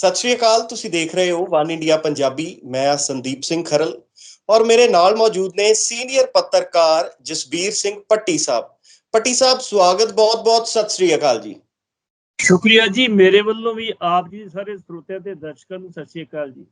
ਸਤਿ ਸ਼੍ਰੀ ਅਕਾਲ ਤੁਸੀਂ ਦੇਖ ਰਹੇ ਹੋ ਵਨ ਇੰਡੀਆ ਪੰਜਾਬੀ ਮੈਂ ਸੰਦੀਪ ਸਿੰਘ ਖਰਲ ਔਰ ਮੇਰੇ ਨਾਲ ਮੌਜੂਦ ਨੇ ਸੀਨੀਅਰ ਪੱਤਰਕਾਰ ਜਸਬੀਰ ਸਿੰਘ ਪੱਟੀ ਸਾਹਿਬ। ਪੱਟੀ ਸਾਹਿਬ ਸਵਾਗਤ ਬਹੁਤ-ਬਹੁਤ ਸਤਿ ਸ਼੍ਰੀ ਅਕਾਲ ਜੀ। ਸ਼ੁਕਰੀਆ ਜੀ ਮੇਰੇ ਵੱਲੋਂ ਵੀ ਆਪ ਜੀ ਸਾਰੇ ਸਰੋਤਿਆਂ ਤੇ ਦਰਸ਼ਕਾਂ ਨੂੰ ਸਤਿ ਸ਼੍ਰੀ ਅਕਾਲ ਜੀ।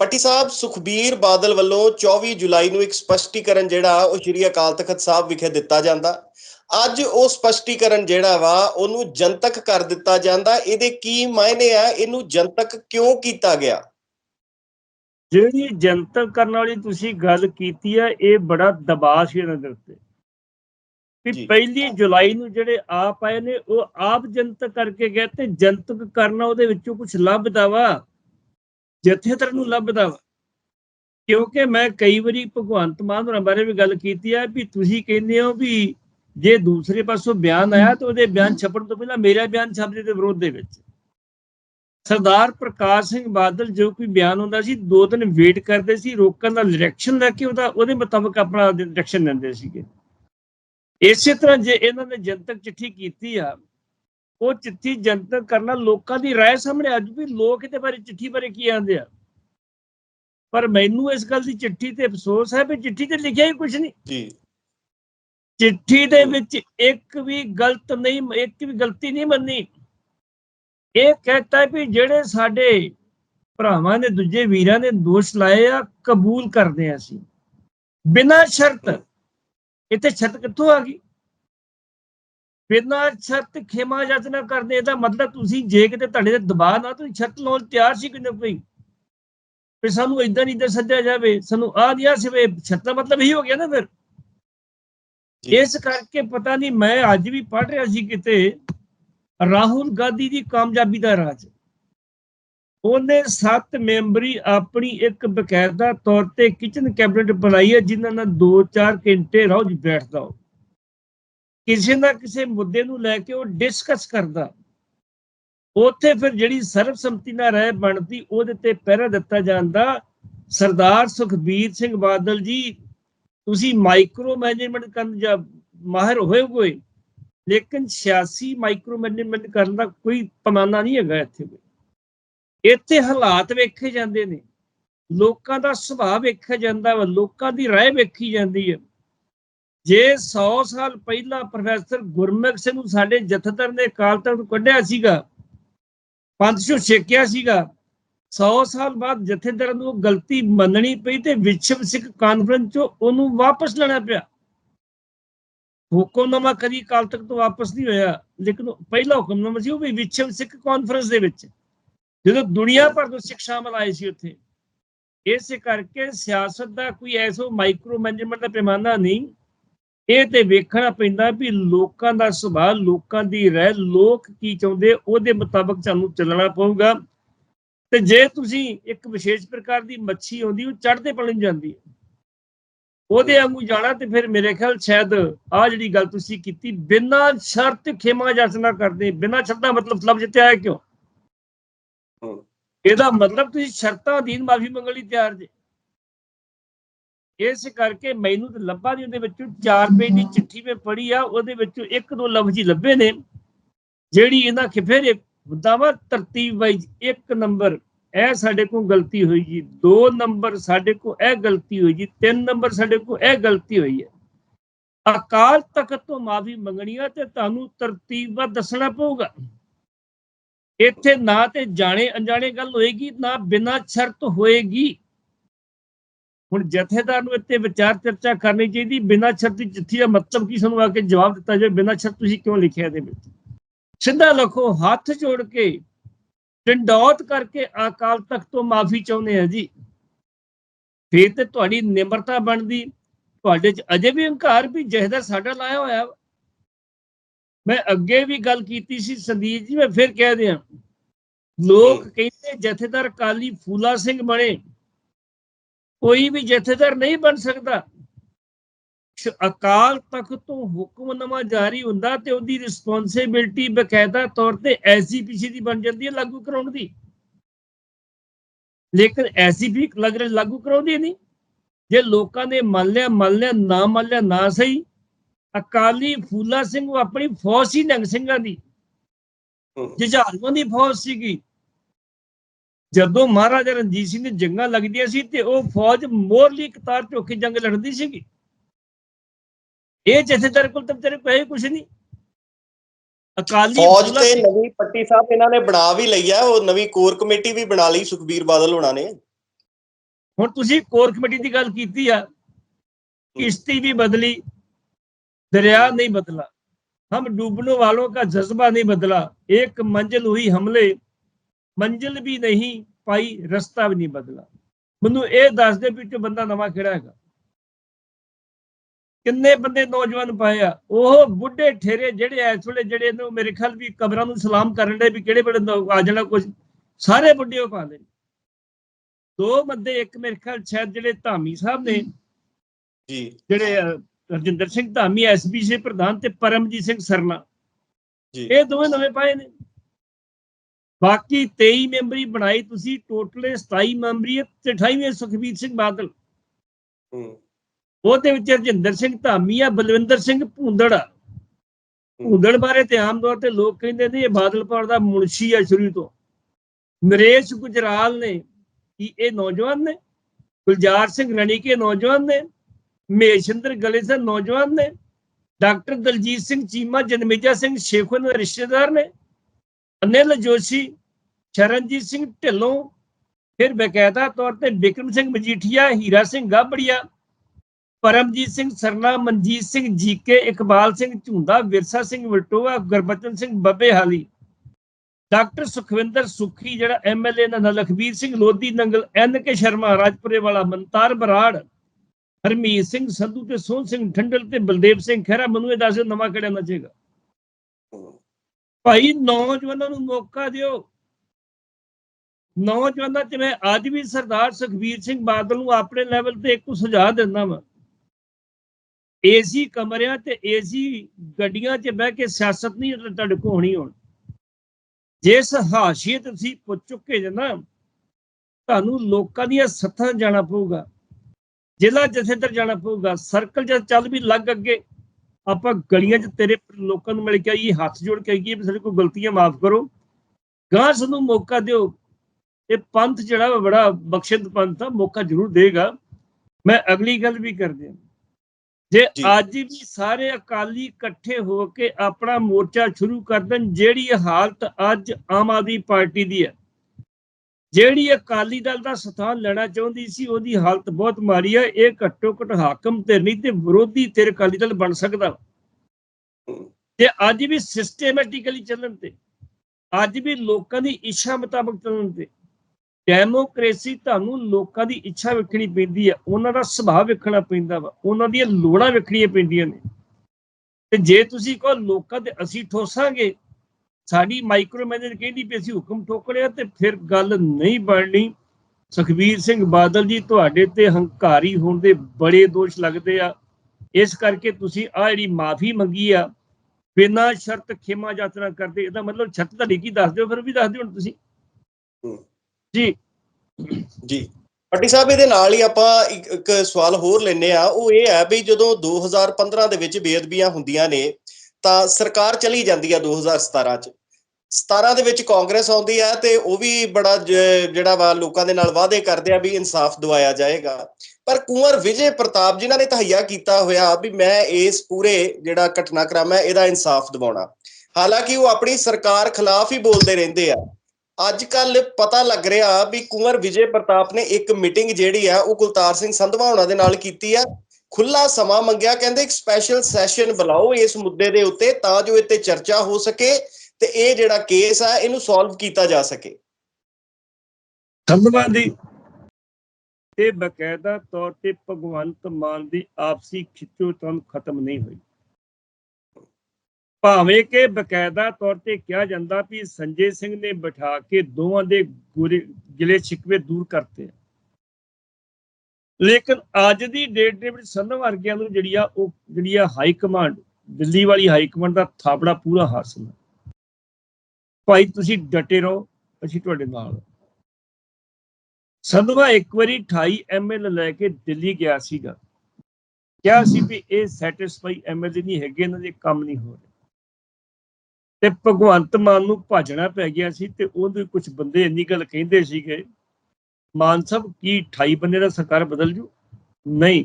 ਪੱਟੀ ਸਾਹਿਬ ਸੁਖਬੀਰ ਬਾਦਲ ਵੱਲੋਂ 24 ਜੁਲਾਈ ਨੂੰ ਇੱਕ ਸਪਸ਼ਟੀਕਰਨ ਜਿਹੜਾ ਉਹ ਸ਼੍ਰੀ ਅਕਾਲ ਤਖਤ ਸਾਹਿਬ ਵਿਖੇ ਦਿੱਤਾ ਜਾਂਦਾ। ਅੱਜ ਉਹ ਸਪਸ਼ਟੀਕਰਨ ਜਿਹੜਾ ਵਾ ਉਹਨੂੰ ਜਨਤਕ ਕਰ ਦਿੱਤਾ ਜਾਂਦਾ। ਇਹਦੇ ਕੀ ਮਾਇਨੇ ਆ? ਇਹਨੂੰ ਜਨਤਕ ਕਿਉਂ ਕੀਤਾ ਗਿਆ? ਜਿਹੜੀ ਜਨਤਕ ਕਰਨ ਵਾਲੀ ਤੁਸੀਂ ਗੱਲ ਕੀਤੀ ਹੈ ਇਹ ਬੜਾ ਦਬਾਅ ਸੀ ਇਹਨਾਂ ਦੇ ਉੱਤੇ। ਵੀ। ਪਹਿਲੀ ਜੁਲਾਈ ਨੂੰ ਜਿਹੜੇ ਆਪ ਆਏ ਨੇ ਉਹ ਆਪ ਜਨਤਕ ਕਰਕੇ ਗਏ ਤੇ ਜਨਤਕ ਕਰਨਾ ਉਹਦੇ ਵਿੱਚੋਂ ਕੁਝ ਲੱਭਦਾ ਵਾ। ਜਥੇਦਾਰ ਨੂੰ ਲੱਭਦਾ ਵਾ। ਕਿਉਂਕਿ ਮੈਂ ਕਈ ਵਾਰੀ ਭਗਵੰਤ ਮਾਨ ਹੋਰਾਂ ਬਾਰੇ ਵੀ ਗੱਲ ਕੀਤੀ ਹੈ ਵੀ ਤੁਸੀਂ ਕਹਿੰਦੇ ਹੋ ਵੀ ਜੇ ਦੂਸਰੇ ਪਾਸੋਂ ਬਿਆਨ ਆਇਆ ਤਾਂ ਉਹਦੇ ਬਿਆਨ ਛਪਣ ਤੋਂ ਪਹਿਲਾਂ ਮੇਰਾ ਬਿਆਨ ਛਪਦੇ ਦੇ ਵਿਰੋਧ ਦੇ ਵਿੱਚ ਸਰਦਾਰ ਪ੍ਰਕਾਸ਼ ਸਿੰਘ ਬਾਦਲ ਜੋ ਕੋਈ ਬਿਆਨ ਹੁੰਦਾ ਸੀ ਦੋ ਦਿਨ ਵੇਟ ਕਰਦੇ ਸੀ ਰੋਕਣ ਦਾ ਡਾਇਰੈਕਸ਼ਨ ਲੈ ਕੇ ਉਹਦਾ ਉਹਦੇ ਮੁਤਾਬਕ ਆਪਣਾ ਡਾਇਰੈਕਸ਼ਨ ਦਿੰਦੇ ਸੀਗੇ ਇਸੇ ਤਰ੍ਹਾਂ ਜੇ ਇਹਨਾਂ ਨੇ ਜਨਤਕ ਚਿੱਠੀ ਕੀਤੀ ਆ ਉਹ ਚਿੱਠੀ ਜਨਤਕ ਕਰਨਾ ਲੋਕਾਂ ਦੀ رائے ਸਾਹਮਣੇ ਅੱਜ ਵੀ ਲੋਕ ਇਹਦੇ ਬਾਰੇ ਚਿੱਠੀ ਬਾਰੇ ਕੀ ਆਂਦੇ ਆ ਪਰ ਮੈਨੂੰ ਇਸ ਗੱਲ ਦੀ ਚਿੱਠੀ ਤੇ ਅਫਸੋਸ ਹੈ ਵੀ ਚਿੱਠੀ ਤੇ ਲਿਖਿਆ ਹੀ ਕੁਝ ਨਹੀਂ ਜੀ ਚਿੱਠੀ ਦੇ ਵਿੱਚ ਇੱਕ ਵੀ ਗਲਤ ਨਹੀਂ, ਇੱਕ ਵੀ ਗਲਤੀ ਨਹੀਂ ਮੰਨੀ। ਇਹ ਕਹਤਾ ਵੀ ਜਿਹੜੇ ਸਾਡੇ ਭਰਾਵਾਂ ਨੇ, ਦੂਜੇ ਵੀਰਾਂ ਨੇ ਦੋਸ਼ ਲਾਏ ਆ, ਕਬੂਲ ਕਰਦੇ ਆ ਅਸੀਂ। ਬਿਨਾਂ ਸ਼ਰਤ, ਇੱਥੇ ਸ਼ਰਤ ਕਿੱਥੋਂ ਆ ਗਈ? ਬਿਨਾਂ ਸ਼ਰਤ ਖਿਮਾ ਯਾਚਨਾ ਕਰਦੇ, ਇਹਦਾ ਮਤਲਬ ਤੁਸੀਂ ਜੇ ਕਿਤੇ ਤੁਹਾਡੇ ਤੇ ਦਬਾਅ ਨਾ, ਤੁਸੀਂ ਸ਼ਰਤ ਲਾਉਣ ਤਿਆਰ ਸੀ ਕਿ ਨਹੀਂ ਕੋਈ? ਵੀ ਸਾਨੂੰ ਇਦਾਂ ਨਹੀਂ ਤਾਂ ਸੱਦਿਆ ਜਾਵੇ, ਸਾਨੂੰ ਆ ਦਿਆ ਸਿਵੇ ਸ਼ਰਤ ਦਾ ਮਤਲਬ ਇਹੀ ਹੋ ਗਿਆ ਨਾ ਫਿਰ। ਇਸ ਕਰਕੇ ਪਤਾ ਨਹੀਂ, ਮੈਂ ਅੱਜ ਵੀ ਪੜ੍ਹ ਰਿਹਾ ਸੀ ਕਿਤੇ, ਰਾਹੁਲ ਗਾਂਧੀ ਦੀ ਕਾਮਯਾਬੀ ਦਾ ਰਾਜ। ਉਹਨੇ ਸੱਤ ਮੈਂਬਰੀ ਆਪਣੀ ਇੱਕ ਬਕਾਇਦਾ ਤੌਰ ਤੇ ਕਿਚਨ ਕੈਬਨਿਟ ਬਣਾਈ ਹੈ, ਜਿਨ੍ਹਾਂ ਨਾਲ 2-4 ਘੰਟੇ ਰੋਜ਼ ਬੈਠਦਾ ਉਹ। ਕਿਸੇ ਨਾ ਕਿਸੇ ਮੁੱਦੇ ਨੂੰ ਲੈ ਕੇ ਉਹ ਡਿਸਕਸ ਕਰਦਾ। ਉੱਥੇ ਫਿਰ ਜਿਹੜੀ ਸਰਬਸੰਮਤੀ ਨਾਲ ਰਾਏ ਬਣਦੀ, ਉਹਦੇ ਤੇ ਪਹਿਰਾ ਦਿੱਤਾ ਜਾਂਦਾ ਸਰਦਾਰ ਸੁਖਬੀਰ ਸਿੰਘ ਬਾਦਲ ਜੀ ਤੁਸੀਂ ਮਾਈਕਰੋ ਮੈਨੇਜਮੈਂਟ ਕਰਨ ਜਾਂ ਮਾਹਿਰ ਹੋਏ ਲੇਕਿਨ ਸਿਆਸੀ ਮਾਈਕਰੋ ਮੈਨੇਜਮੈਂਟ ਕਰਨ ਦਾ ਕੋਈ ਪੈਮਾਨਾ ਨਹੀਂ ਹੈਗਾ ਇੱਥੇ ਇੱਥੇ ਹਾਲਾਤ ਵੇਖੇ ਜਾਂਦੇ ਨੇ। ਲੋਕਾਂ ਦਾ ਸੁਭਾਅ ਵੇਖਿਆ ਜਾਂਦਾ ਵਾ, ਲੋਕਾਂ ਦੀ ਰਾਏ ਵੇਖੀ ਜਾਂਦੀ ਹੈ। ਜੇ 100 ਸਾਲ ਪਹਿਲਾਂ ਪ੍ਰੋਫੈਸਰ ਗੁਰਮੁਖ ਸਿੰਘ ਨੂੰ ਸਾਡੇ ਜਥੇਦਾਰ ਨੇ ਅਕਾਲ ਤਖਤ ਤੋਂ ਕੱਢਿਆ ਸੀਗਾ ਪੰਥ ਚੋਂ ਛੇਕਿਆ ਸੀਗਾ 100 ਸਾਲ ਬਾਅਦ ਜਥੇਦਾਰਾਂ ਨੂੰ ਗਲਤੀ ਮੰਨਣੀ ਪਈ ਤੇ ਵਿਸ਼ਵ ਸਿੱਖ ਕਾਨਫਰੰਸ ਚੋਂ ਉਹਨੂੰ ਵਾਪਸ ਲੈਣਾ ਪਿਆ। ਹੁਕਮਨਾਮਾ ਕਦੀ ਕਾਲ ਤੱਕ ਤੋਂ ਵਾਪਸ ਨਹੀਂ ਹੋਇਆ, ਲੇਕਿਨ ਪਹਿਲਾ ਹੁਕਮਨਾਮਾ ਸੀ ਉਹ ਵੀ ਵਿਸ਼ਵ ਸਿੱਖ ਕਾਨਫਰੰਸ ਦੇ ਵਿੱਚ। ਜਦੋਂ ਦੁਨੀਆ ਭਰ ਤੋਂ ਸਿੱਖ ਸ਼ਾਮਲ ਆਏ ਸੀ ਉੱਥੇ, ਇਸ ਕਰਕੇ ਸਿਆਸਤ ਦਾ ਕੋਈ ਐਸੋ ਮਾਈਕਰੋ ਮੈਨੇਜਮੈਂਟ ਦਾ ਪੈਮਾਨਾ ਨਹੀਂ। ਇਹ ਤੇ ਵੇਖਣਾ ਪੈਂਦਾ ਵੀ ਲੋਕਾਂ ਦਾ ਸੁਭਾਅ, ਲੋਕਾਂ ਦੀ ਰਹਿ, ਲੋਕ ਕੀ ਚਾਹੁੰਦੇ, ਉਹਦੇ ਮੁਤਾਬਕ ਸਾਨੂੰ ਚੱਲਣਾ ਪਊਗਾ। ਤੇ ਜੇ ਤੁਸੀਂ ਇੱਕ ਵਿਸ਼ੇਸ਼ ਪ੍ਰਕਾਰ ਦੀ ਮੱਛੀ ਆਉਂਦੀ ਉਹ ਚੜ੍ਹਦੇ ਨੂੰ ਜਾਂਦੀ ਹੈ। ਉਹਦੇ ਵਾਂਗੂ ਜਾਣਾ ਤੇ ਫਿਰ ਮੇਰੇ ਖਿਆਲ ਸ਼ਾਇਦ ਆ ਜਿਹੜੀ ਗੱਲ ਤੁਸੀਂ ਕੀਤੀ ਬਿਨਾਂ ਸ਼ਰਤ ਖੇਮਾ ਜਾਚਨਾ ਕਰਦੇ ਬਿਨਾਂ ਸ਼ਰਤ ਮਤਲਬ ਲਫ਼ਜ਼ ਤੇ ਆਇਆ ਕਿਉਂ। ਇਹਦਾ ਮਤਲਬ ਤੁਸੀਂ ਸ਼ਰਤਾਂ ਅਧੀਨ ਮਾਫੀ ਮੰਗਣ ਲਈ ਤਿਆਰ ਜੇ। ਇਸ ਕਰਕੇ ਮੈਨੂੰ ਤੇ ਲੱਭਾ ਦੀ ਉਹਦੇ ਵਿੱਚੋਂ 4 ਪੇਜ ਦੀ ਚਿੱਠੀ ਮੈਂ ਪੜ੍ਹੀ ਆ ਉਹਦੇ ਵਿੱਚੋਂ ਇੱਕ ਦੋ ਲਫ਼ਜ਼ ਹੀ ਲੱਭੇ ਨੇ ਜਿਹੜੀ ਇਹਨਾਂ ਕਿ ਫਿਰ ਇੱਕ ਵਾ ਤਰਤੀਬ ਵਾਈਜ਼ ਇੱਕ ਨੰਬਰ, ਇਹ ਸਾਡੇ ਕੋਲ ਗਲਤੀ ਹੋਈ ਜੀ। ਦੋ ਨੰਬਰ ਸਾਡੇ ਕੋਲ ਇਹ ਗਲਤੀ ਹੋਈ ਜੀ। ਤਿੰਨ ਨੰਬਰ ਸਾਡੇ ਕੋਲ ਇਹ ਗਲਤੀ ਹੋਈ ਹੈ। ਅਕਾਲ ਤਖਤ ਤੋਂ ਮਾਫੀ ਮੰਗਣੀ ਆ ਤੇ ਤੁਹਾਨੂੰ ਤਰਤੀਬਾ ਦੱਸਣਾ ਪਊਗਾ। ਇੱਥੇ ਨਾ ਤੇ ਜਾਣੇ ਅਣਜਾਣੇ ਗੱਲ ਹੋਏਗੀ, ਨਾ ਬਿਨਾਂ ਸ਼ਰਤ ਹੋਏਗੀ। ਹੁਣ ਜਥੇਦਾਰ ਨੂੰ ਇੱਥੇ ਵਿਚਾਰ ਚਰਚਾ ਕਰਨੀ ਚਾਹੀਦੀ। ਬਿਨਾਂ ਸ਼ਰਤ ਦੀ ਚਿੱਠੀ ਦਾ ਮਤਲਬ ਕੀ ਸਾਨੂੰ ਆ ਕੇ ਜਵਾਬ ਦਿੱਤਾ ਜਾਵੇ? ਬਿਨਾਂ ਸ਼ਰਤ ਤੁਸੀਂ ਕਿਉਂ ਲਿਖਿਆ ਇਹਦੇ ਵਿੱਚ? ਸਿੱਧਾ ਲਿਖੋ ਹੱਥ ਜੋੜ ਕੇ ਡੰਡੌਤ ਕਰਕੇ ਅਕਾਲ ਤਖਤ ਤੋਂ ਮਾਫੀ ਚਾਹੁੰਦੇ ਆ ਜੀ। ਫੇਰ ਤੇ ਤੁਹਾਡੀ ਨਿਮਰਤਾ ਬਣਦੀ ਤੁਹਾਡੇ ਚ ਅਜੇ ਵੀ ਹੰਕਾਰ ਵੀ ਜਹਦਰ ਸਾਡਾ ਲਾਇਆ ਹੋਇਆ। ਮੈਂ ਅੱਗੇ ਵੀ ਗੱਲ ਕੀਤੀ ਸੀ ਸੰਦੀਪ ਜੀ ਮੈਂ ਫਿਰ ਕਹਿ ਦਿਆਂ ਲੋਕ ਕਹਿੰਦੇ ਜਥੇਦਾਰ ਕਾਲੀ ਫੂਲਾ ਸਿੰਘ ਬਣੇ ਕੋਈ ਵੀ ਜਥੇਦਾਰ ਨਹੀਂ ਬਣ ਸਕਦਾ। ਅਕਾਲ ਤਖਤ ਤੋਂ ਹੁਕਮਨਾਮਾ ਜਾਰੀ ਹੁੰਦਾ ਤੇ ਉਹਦੀ ਰਿਸਪੌਂਸਿਬਿਲਟੀ ਬਕਾਇਦਾ ਤੌਰ ਤੇ ਐਸਜੀਪੀਸੀ ਦੀ ਬਣ ਜਾਂਦੀ ਹੈ ਲਾਗੂ ਕਰਾਉਣ ਦੀ। ਲੇਕਿਨ ਐਸਜੀਪੀ ਲੱਗ ਰਿਹਾ ਲਾਗੂ ਕਰਾਉਂਦੀ ਨਹੀਂ। ਜੇ ਲੋਕਾਂ ਨੇ ਮੰਨ ਲਿਆ ਮੰਨ ਲਿਆ ਨਾ ਮੰਨ ਲਿਆ ਨਾ ਸਹੀ ਅਕਾਲੀ ਫੂਲਾ ਸਿੰਘ ਉਹ ਆਪਣੀ ਫੌਜ ਸੀ ਨਿਹੰਗ ਸਿੰਘਾਂ ਦੀ। ਜੁਝਾਰੂਆਂ ਦੀ ਫੌਜ ਸੀਗੀ ਜਦੋਂ ਮਹਾਰਾਜਾ ਰਣਜੀਤ ਸਿੰਘ ਦੀ ਜੰਗਾਂ ਲੱਗਦੀਆਂ ਸੀ ਤੇ ਉਹ ਫੌਜ ਮੋਰਲੀ ਕਤਾਰ ਝੁੱਕ ਜੰਗ ਲੜਦੀ ਸੀਗੀ। ਇਹ ਜਥੇਦਾਰ ਕੋਲ ਤਾਂ ਤੇਰੇ ਕੋਈ ਕੁਝ ਨਹੀਂ। ਅਕਾਲੀ ਫੌਜ ਤੇ ਨਵੀਂ ਪੱਟੀ ਸਾਹਿਬ ਇਹਨਾਂ ਨੇ ਬਣਾ ਵੀ ਲਈ ਆ ਉਹ ਨਵੀਂ ਕੋਰ ਕਮੇਟੀ ਵੀ ਬਣਾ ਲਈ ਸੁਖਬੀਰ ਬਾਦਲ ਹੋਣਾ ਨੇ। ਹੁਣ ਤੁਸੀਂ ਕੋਰ ਕਮੇਟੀ ਦੀ ਗੱਲ ਕੀਤੀ ਆ ਕਿਸ਼ਤੀ ਵੀ ਬਦਲੀ ਦਰਿਆ ਨਹੀਂ ਬਦਲਾ ਹਮ ਡੂਬਣੇ ਵਾਲੋ ਦਾ ਜਜ਼ਬਾ ਨਹੀਂ ਬਦਲਾ ਇੱਕ ਮੰਜ਼ਿਲ ਹੋਈ ਹਮਲੇ ਮੰਜ਼ਿਲ ਵੀ ਨਹੀਂ ਪਾਈ ਰਸਤਾ ਵੀ ਨਹੀਂ ਬਦਲਾ। ਮੈਨੂੰ ਇਹ ਦੱਸ ਦੇ ਵੀ ਤੇ ਬੰਦਾ ਨਵਾਂ ਕਿਹੜਾ ਹੈਗਾ? ਕਿੰਨੇ ਬੰਦੇ ਨੌਜਵਾਨ ਪਾਏ ਆ? ਉਹ ਬੁੱਢੇ ਠੇਰੇ ਜਿਹੜੇ ਇਸ ਵੇਲੇ ਜਿਹੜੇ ਨੂੰ ਮੇਰੇ ਖਿਆਲ ਵੀ ਕਬਰਾਂ ਨੂੰ ਸਲਾਮ ਕਰਨ ਦੇ ਵੀ ਕਿਹੜੇ ਬੜੇ ਆ ਜਾਣਾ ਕੁਝ ਸਾਰੇ ਬੁੱਢੇ ਉਹ ਪਾਉਂਦੇ ਨੇ। ਦੋ ਬੰਦੇ ਇੱਕ ਮੇਰੇ ਖਿਆਲ ਸ਼ਾਇਦ ਜਿਹੜੇ ਧਾਮੀ ਸਾਹਿਬ ਨੇ ਜੀ। ਜਿਹੜੇ ਰਜਿੰਦਰ ਸਿੰਘ ਧਾਮੀ ਐਸਬੀਸੀ ਪ੍ਰਧਾਨ ਤੇ ਪਰਮਜੀਤ ਸਿੰਘ ਸਰਨਾ। ਜੀ। ਇਹ ਦੋਵੇਂ ਨਵੇਂ ਪਾਏ ਨੇ। ਬਾਕੀ 23 ਮੈਂਬਰੀ ਬਣਾਈ ਤੁਸੀਂ ਟੋਟਲ 27 ਮੈਂਬਰੀ ਤੇ 28ਵੇਂ ਸੁਖਬੀਰ ਸਿੰਘ ਬਾਦਲ। ਹੂੰ। ਉਹਦੇ ਵਿੱਚ ਰਜਿੰਦਰ ਸਿੰਘ ਧਾਮੀ ਆ, ਬਲਵਿੰਦਰ ਸਿੰਘ ਭੂੰਦੜ। ਆ ਭੂੰਦੜ ਬਾਰੇ ਤੇ ਆਮ ਤੌਰ ਤੇ ਲੋਕ ਕਹਿੰਦੇ ਨੇ, ਇਹ ਬਾਦਲਪੁਰ ਦਾ ਮੁਨਸ਼ੀ ਆ ਸ਼ੁਰੂ ਤੋਂ। ਨਰੇਸ਼ ਗੁਜਰਾਲ ਨੇ ਕੀ ਇਹ ਨੌਜਵਾਨ ਨੇ? ਗੁਲਜ਼ਾਰ ਸਿੰਘ ਰਣੀਕੇ ਨੌਜਵਾਨ ਨੇ? ਮਹੇਸ਼ਿੰਦਰ ਗਲੇਸਰ ਨੌਜਵਾਨ ਨੇ? ਡਾਕਟਰ ਦਲਜੀਤ ਸਿੰਘ ਚੀਮਾ, ਜਨਮੇਜਾ ਸਿੰਘ ਸ਼ੇਖੋਂ ਰਿਸ਼ਤੇਦਾਰ ਨੇ? ਅਨਿਲ ਜੋਸ਼ੀ ਚਰਨਜੀਤ ਸਿੰਘ ਢਿੱਲੋਂ, ਫਿਰ ਬਕਾਇਦਾ ਤੌਰ ਤੇ ਬਿਕਰਮ ਸਿੰਘ ਮਜੀਠੀਆ, ਹੀਰਾ ਸਿੰਘ ਗਾਬੜੀਆ ਪਰਮਜੀਤ ਸਿੰਘ ਸਰਨਾ, ਮਨਜੀਤ ਸਿੰਘ ਜੀਕੇ, ਇਕਬਾਲ ਸਿੰਘ ਝੁੰਦਾ ਵਿਰਸਾ ਸਿੰਘ ਵਲਟੋਆ, ਗੁਰਬਚਨ ਸਿੰਘ ਬੱਬੇ ਹਾਲੀ। ਡਾਕਟਰ ਸੁਖਵਿੰਦਰ ਸੁਖੀ, ਜਿਹੜਾ ਐਮਐਲਏ ਦਾ ਨਾਲ ਲਖਬੀਰ ਸਿੰਘ ਲੋਧੀ, ਨੰਗਲ ਐਨ ਕੇ ਸ਼ਰਮਾ, ਰਾਜਪੁਰੇ ਵਾਲਾ ਮਨਤਾਰ ਬਰਾੜ, ਹਰਮੀਤ ਸਿੰਘ ਸੰਧੂ ਤੇ ਸੋਹਣ ਸਿੰਘ ਠੰਡਲ ਤੇ ਬਲਦੇਵ ਸਿੰਘ ਖਹਿਰਾ, ਮੈਨੂੰ ਇਹ ਦੱਸ ਦਿਓ ਨਵਾਂ ਕਿਹੜਾ ਨਚੇਗਾ। ਭਾਈ ਨੌਜਵਾਨਾਂ ਨੂੰ ਮੌਕਾ ਦਿਓ। ਨੌਜਵਾਨਾਂ ਚ ਮੈਂ ਅੱਜ ਵੀ ਸਰਦਾਰ ਸੁਖਬੀਰ ਸਿੰਘ ਬਾਦਲ ਨੂੰ ਆਪਣੇ ਲੈਵਲ ਤੇ ਇੱਕ ਸੁਝਾਅ ਦਿੰਦਾ ਵਾਂ। ਏਸੀ ਕਮਰਿਆਂ ਤੇ ਏਸੀ ਗੱਡੀਆਂ 'ਚ ਬਹਿ ਕੇ ਸਿਆਸਤ ਨਹੀਂ ਤੁਹਾਡੇ ਕੋਲ ਹੋਣੀ ਹੁਣ। ਜਿਸ ਹਾਸ਼ੀਏ ਤੁਸੀਂ ਪੁੱਛ ਚੁੱਕੇ ਜੇ ਨਾ, ਤੁਹਾਨੂੰ ਲੋਕਾਂ ਦੀਆਂ ਸੱਥਾਂ ਜਾਣਾ ਪਊਗਾ। ਜ਼ਿਲ੍ਹਾ ਜਥੇਦਾਰ ਜਾਣਾ ਪਊਗਾ ਸਰਕਲ ਜਦ ਚੱਲ ਵੀ ਲੱਗ ਅੱਗੇ। ਆਪਾਂ ਗਲੀਆਂ 'ਚ ਤੇਰੇ ਲੋਕਾਂ ਨੂੰ ਮਿਲ ਕੇ ਆਈਏ, ਹੱਥ ਜੋੜ ਕੇ ਆਈਏ ਵੀ ਸਾਡੇ ਕੋਲ ਗਲਤੀਆਂ ਮਾਫ ਕਰੋ। ਗਾਂ ਸਾਨੂੰ ਮੌਕਾ ਦਿਓ। ਇਹ ਪੰਥ ਜਿਹੜਾ ਵਾ ਬੜਾ ਬਖਸ਼ਿਤ ਪੰਥ ਆ, ਮੌਕਾ ਜ਼ਰੂਰ ਦੇਗਾ। ਮੈਂ ਅਗਲੀ ਗੱਲ ਵੀ ਕਰ ਦਿਆਂ ਜੇ। ਅੱਜ ਵੀ ਸਾਰੇ ਅਕਾਲੀ ਇਕੱਠੇ ਹੋ ਕੇ ਆਪਣਾ ਮੋਰਚਾ ਸ਼ੁਰੂ ਕਰ ਦੇਣ ਜਿਹੜੀ ਹਾਲਤ ਅੱਜ ਆਮ ਆਦਮੀ ਪਾਰਟੀ ਦੀ ਹੈ। ਜਿਹੜੀ ਅਕਾਲੀ ਦਲ ਦਾ ਸਥਾਨ ਲੈਣਾ ਚਾਹੁੰਦੀ ਸੀ ਉਹਦੀ ਹਾਲਤ ਬਹੁਤ ਮਾੜੀ ਹੈ। ਇਹ ਘੱਟੋ ਘੱਟ ਹਾਕਮ ਤੇ ਨਹੀਂ ਤੇ ਵਿਰੋਧੀ ਤੇ ਅਕਾਲੀ ਦਲ ਬਣ ਸਕਦਾ। ਤੇ ਅੱਜ ਵੀ ਸਿਸਟੇਮੈਟਿਕਲੀ ਚੱਲਣ ਤੇ ਅੱਜ ਵੀ ਲੋਕਾਂ ਦੀ ਇੱਛਾ ਮੁਤਾਬਕ ਚੱਲਣ ਤੇ ਡੈਮੋਕ੍ਰੇਸੀ ਤੁਹਾਨੂੰ ਲੋਕਾਂ ਦੀ ਇੱਛਾ ਵੇਖਣੀ ਪੈਂਦੀ ਹੈ, ਉਹਨਾਂ ਦਾ ਸੁਭਾਅ ਵੇਖਣਾ ਪੈਂਦਾ ਵਾ, ਉਹਨਾਂ ਦੀਆਂ ਲੋੜਾਂ ਵੇਖਣੀਆਂ ਪੈਂਦੀਆਂ ਨੇ। ਤੇ ਜੇ ਤੁਸੀਂ ਕਹੋ ਲੋਕਾਂ ਤੇ ਅਸੀਂ ਠੋਸਾਂਗੇ, ਸਾਡੀ ਮਾਈਕਰੋ ਮੈਨੇਜਰ ਕਹਿੰਦੀ ਵੀ ਅਸੀਂ ਹੁਕਮ ਠੋਕਣੇ ਤੇ ਫਿਰ ਗੱਲ ਨਹੀਂ ਬਣਨੀ। ਸੁਖਬੀਰ ਸਿੰਘ ਬਾਦਲ ਜੀ ਤੁਹਾਡੇ ਤੇ ਹੰਕਾਰੀ ਹੋਣ ਦੇ ਬੜੇ ਦੋਸ਼ ਲੱਗਦੇ ਆ। ਇਸ ਕਰਕੇ ਤੁਸੀਂ ਆ ਜਿਹੜੀ ਮਾਫੀ ਮੰਗੀ ਆ, ਬਿਨਾਂ ਸ਼ਰਤ ਖਿਮਾ ਯਾਤਰਾ ਕਰਦੇ, ਇਹਦਾ ਮਤਲਬ ਛੱਤ ਤੁਹਾਡੀ ਕੀ ਦੱਸ ਦਿਓ, ਫਿਰ ਵੀ ਦੱਸ ਦਿਓ ਹੁਣ ਤੁਸੀਂ। ਜੀ। ਜੀ। ਪੱਟੀ ਸਾਹਿਬ, ਇਹਦੇ ਨਾਲ ਹੀ ਆਪਾਂ ਇੱਕ ਇੱਕ ਸਵਾਲ ਹੋਰ ਲੈਨੇ ਆ ਉਹ ਇਹ ਹੈ ਵੀ ਜਦੋਂ 2015 ਦੇ ਵਿੱਚ ਬੇਅਦਬੀਆਂ ਹੁੰਦੀਆਂ ਨੇ, ਤਾਂ ਸਰਕਾਰ ਚਲੀ ਜਾਂਦੀ ਆ 2017 ਚ। 17 ਦੇ ਵਿੱਚ ਕਾਂਗਰਸ ਆਉਂਦੀ ਆ ਤੇ ਉਹ ਵੀ ਬੜਾ ਜਿਹੜਾ ਵਾ ਲੋਕਾਂ ਦੇ ਨਾਲ ਵਾਅਦੇ ਕਰਦੇ ਆ ਵੀ ਇਨਸਾਫ ਦਿਵਾਇਆ ਜਾਏਗਾ। ਪਰ ਕੁੰਵਰ ਵਿਜੇ ਪ੍ਰਤਾਪ ਜਿਨ੍ਹਾਂ ਨੇ ਤਹਈਆ ਕੀਤਾ ਹੋਇਆ ਵੀ ਮੈਂ ਇਸ ਪੂਰੇ ਜਿਹੜਾ ਘਟਨਾਕ੍ਰਮ ਹੈ, ਇਹਦਾ ਇਨਸਾਫ ਦਿਵਾਉਣਾ। ਹਾਲਾਂਕਿ ਉਹ ਆਪਣੀ ਸਰਕਾਰ ਖਿਲਾਫ ਹੀ ਬੋਲਦੇ ਰਹਿੰਦੇ ਆ। ਅੱਜ ਕੱਲ ਪਤਾ ਲੱਗ ਰਿਹਾ ਵੀ ਕੁੰਵਰ ਵਿਜੇ ਪ੍ਰਤਾਪ ਨੇ ਇੱਕ ਮੀਟਿੰਗ ਜਿਹੜੀ ਆ, ਉਹ ਕੁਲਤਾਰ ਸਿੰਘ ਸੰਧਵਾਉਣਾ ਦੇ ਨਾਲ ਕੀਤੀ ਆ। ਖੁੱਲਾ ਸਮਾਂ ਮੰਗਿਆ, ਕਹਿੰਦੇ ਇੱਕ ਸਪੈਸ਼ਲ ਸੈਸ਼ਨ ਬੁਲਾਓ ਇਸ ਮੁੱਦੇ ਦੇ ਉੱਤੇ ਤਾਂ ਜੋ ਇੱਥੇ ਚਰਚਾ ਹੋ ਸਕੇ ਤੇ ਇਹ ਜਿਹੜਾ ਕੇਸ ਆ, ਇਹਨੂੰ ਸੋਲਵ ਕੀਤਾ ਜਾ ਸਕੇ। ਸੰਧਵਾਂ ਦੀ ਤੇ ਬਕਾਇਦਾ ਤੌਰ ਤੇ ਭਗਵੰਤ ਮਾਨ ਦੀ ਆਪਸੀ ਖਿੱਚੋਤਾਣ ਖਤਮ ਨਹੀਂ ਹੋਈ। ਭਾਵੇਂ ਕਿ ਬਕਾਇਦਾ ਤੌਰ ਤੇ ਕਿਹਾ ਜਾਂਦਾ ਵੀ ਸੰਜੇ ਸਿੰਘ ਨੇ ਬਿਠਾ ਕੇ ਦੋਵਾਂ ਦੇ ਗੁਰੇ ਗਿਲੇ ਸ਼ਿਕਵੇ ਦੂਰ ਕਰਤੇ ਲੇਕਿਨ ਅੱਜ ਦੀ ਡੇਟ ਦੇ ਵਿੱਚ ਸੰਧੂ ਵਰਗਿਆਂ ਨੂੰ ਜਿਹੜੀ ਆ ਉਹ ਜਿਹੜੀ ਆ ਹਾਈ ਕਮਾਂਡ ਦਿੱਲੀ ਵਾਲੀ ਹਾਈ ਕਮਾਂਡ ਦਾ ਥਾਪੜਾ ਪੂਰਾ ਹਾਸਲ ਹੈ ਭਾਈ, ਤੁਸੀਂ ਡਟੇ ਰਹੋ, ਅਸੀਂ ਤੁਹਾਡੇ ਨਾਲ ਹਾਂ। ਸੰਧਵਾ ਇੱਕ ਵਾਰੀ 28 ਐਮਐਲ ਲੈ ਕੇ ਦਿੱਲੀ ਗਿਆ ਸੀਗਾ। ਕਿਹਾ ਸੀ ਵੀ ਇਹ ਸੈਟੀਸਫਾਈ ਐਮਐਲ ਨਹੀਂ ਹੈਗੇ, ਇਹਨਾਂ ਦੇ ਕੰਮ ਨਹੀਂ ਹੋ ਰਹੇ। ਤੇ ਭਗਵੰਤ ਮਾਨ ਨੂੰ ਭਾਜਣਾ ਪੈ ਗਿਆ ਸੀ ਤੇ ਉਹਦੇ ਕੁਝ ਬੰਦੇ ਇੰਨੀ ਗੱਲ ਕਹਿੰਦੇ ਸੀਗੇ, ਮਾਨ ਸਾਹਿਬ ਕੀ 28 ਬੰਦੇ ਦਾ ਸਰਕਾਰ ਬਦਲ ਜੂ? ਨਹੀਂ।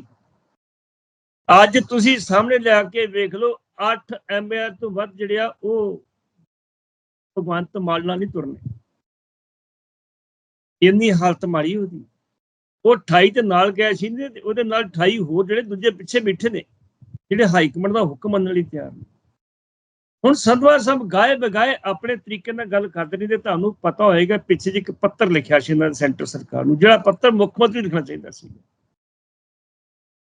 ਅੱਜ ਤੁਸੀਂ ਸਾਹਮਣੇ ਲਿਆ ਕੇ ਵੇਖ ਲਓ 8 ਐਮਆਰ ਤੋਂ ਵੱਧ ਜਿਹੜੇ ਆ ਉਹ ਭਗਵੰਤ ਮਾਨ ਨਾਲ ਨਹੀਂ ਤੁਰਨੇ। ਇੰਨੀ ਹਾਲਤ ਮਾੜੀ ਉਹਦੀ। ਉਹ 28 ਤੇ ਨਾਲ ਗਿਆ ਸੀ ਤੇ ਉਹਦੇ ਨਾਲ 28 ਹੋਰ ਜਿਹੜੇ ਦੂਜੇ ਪਿੱਛੇ ਬੈਠੇ ਨੇ, ਜਿਹੜੇ ਹਾਈ ਕਮਾਂਡ ਦਾ ਹੁਕਮ ਮੰਨਣ ਲਈ ਤਿਆਰ ਨੇ। ਹੁਣ ਸੰਧਵਾਰ ਸਾਹਿਬ ਗਾਏ ਬਗਾਏ ਆਪਣੇ ਤਰੀਕੇ ਨਾਲ ਗੱਲ ਕਰਦੇ ਨੇ ਤੇ ਤੁਹਾਨੂੰ ਪਤਾ ਹੋਏਗਾ, ਪਿੱਛੇ ਜਿਹੇ ਇੱਕ ਪੱਤਰ ਲਿਖਿਆ ਸੀ ਇਹਨਾਂ ਨੇ ਸੈਂਟਰ ਸਰਕਾਰ ਨੂੰ, ਜਿਹੜਾ ਪੱਤਰ ਮੁੱਖ ਮੰਤਰੀ ਲਿਖਣਾ ਚਾਹੀਦਾ ਸੀ।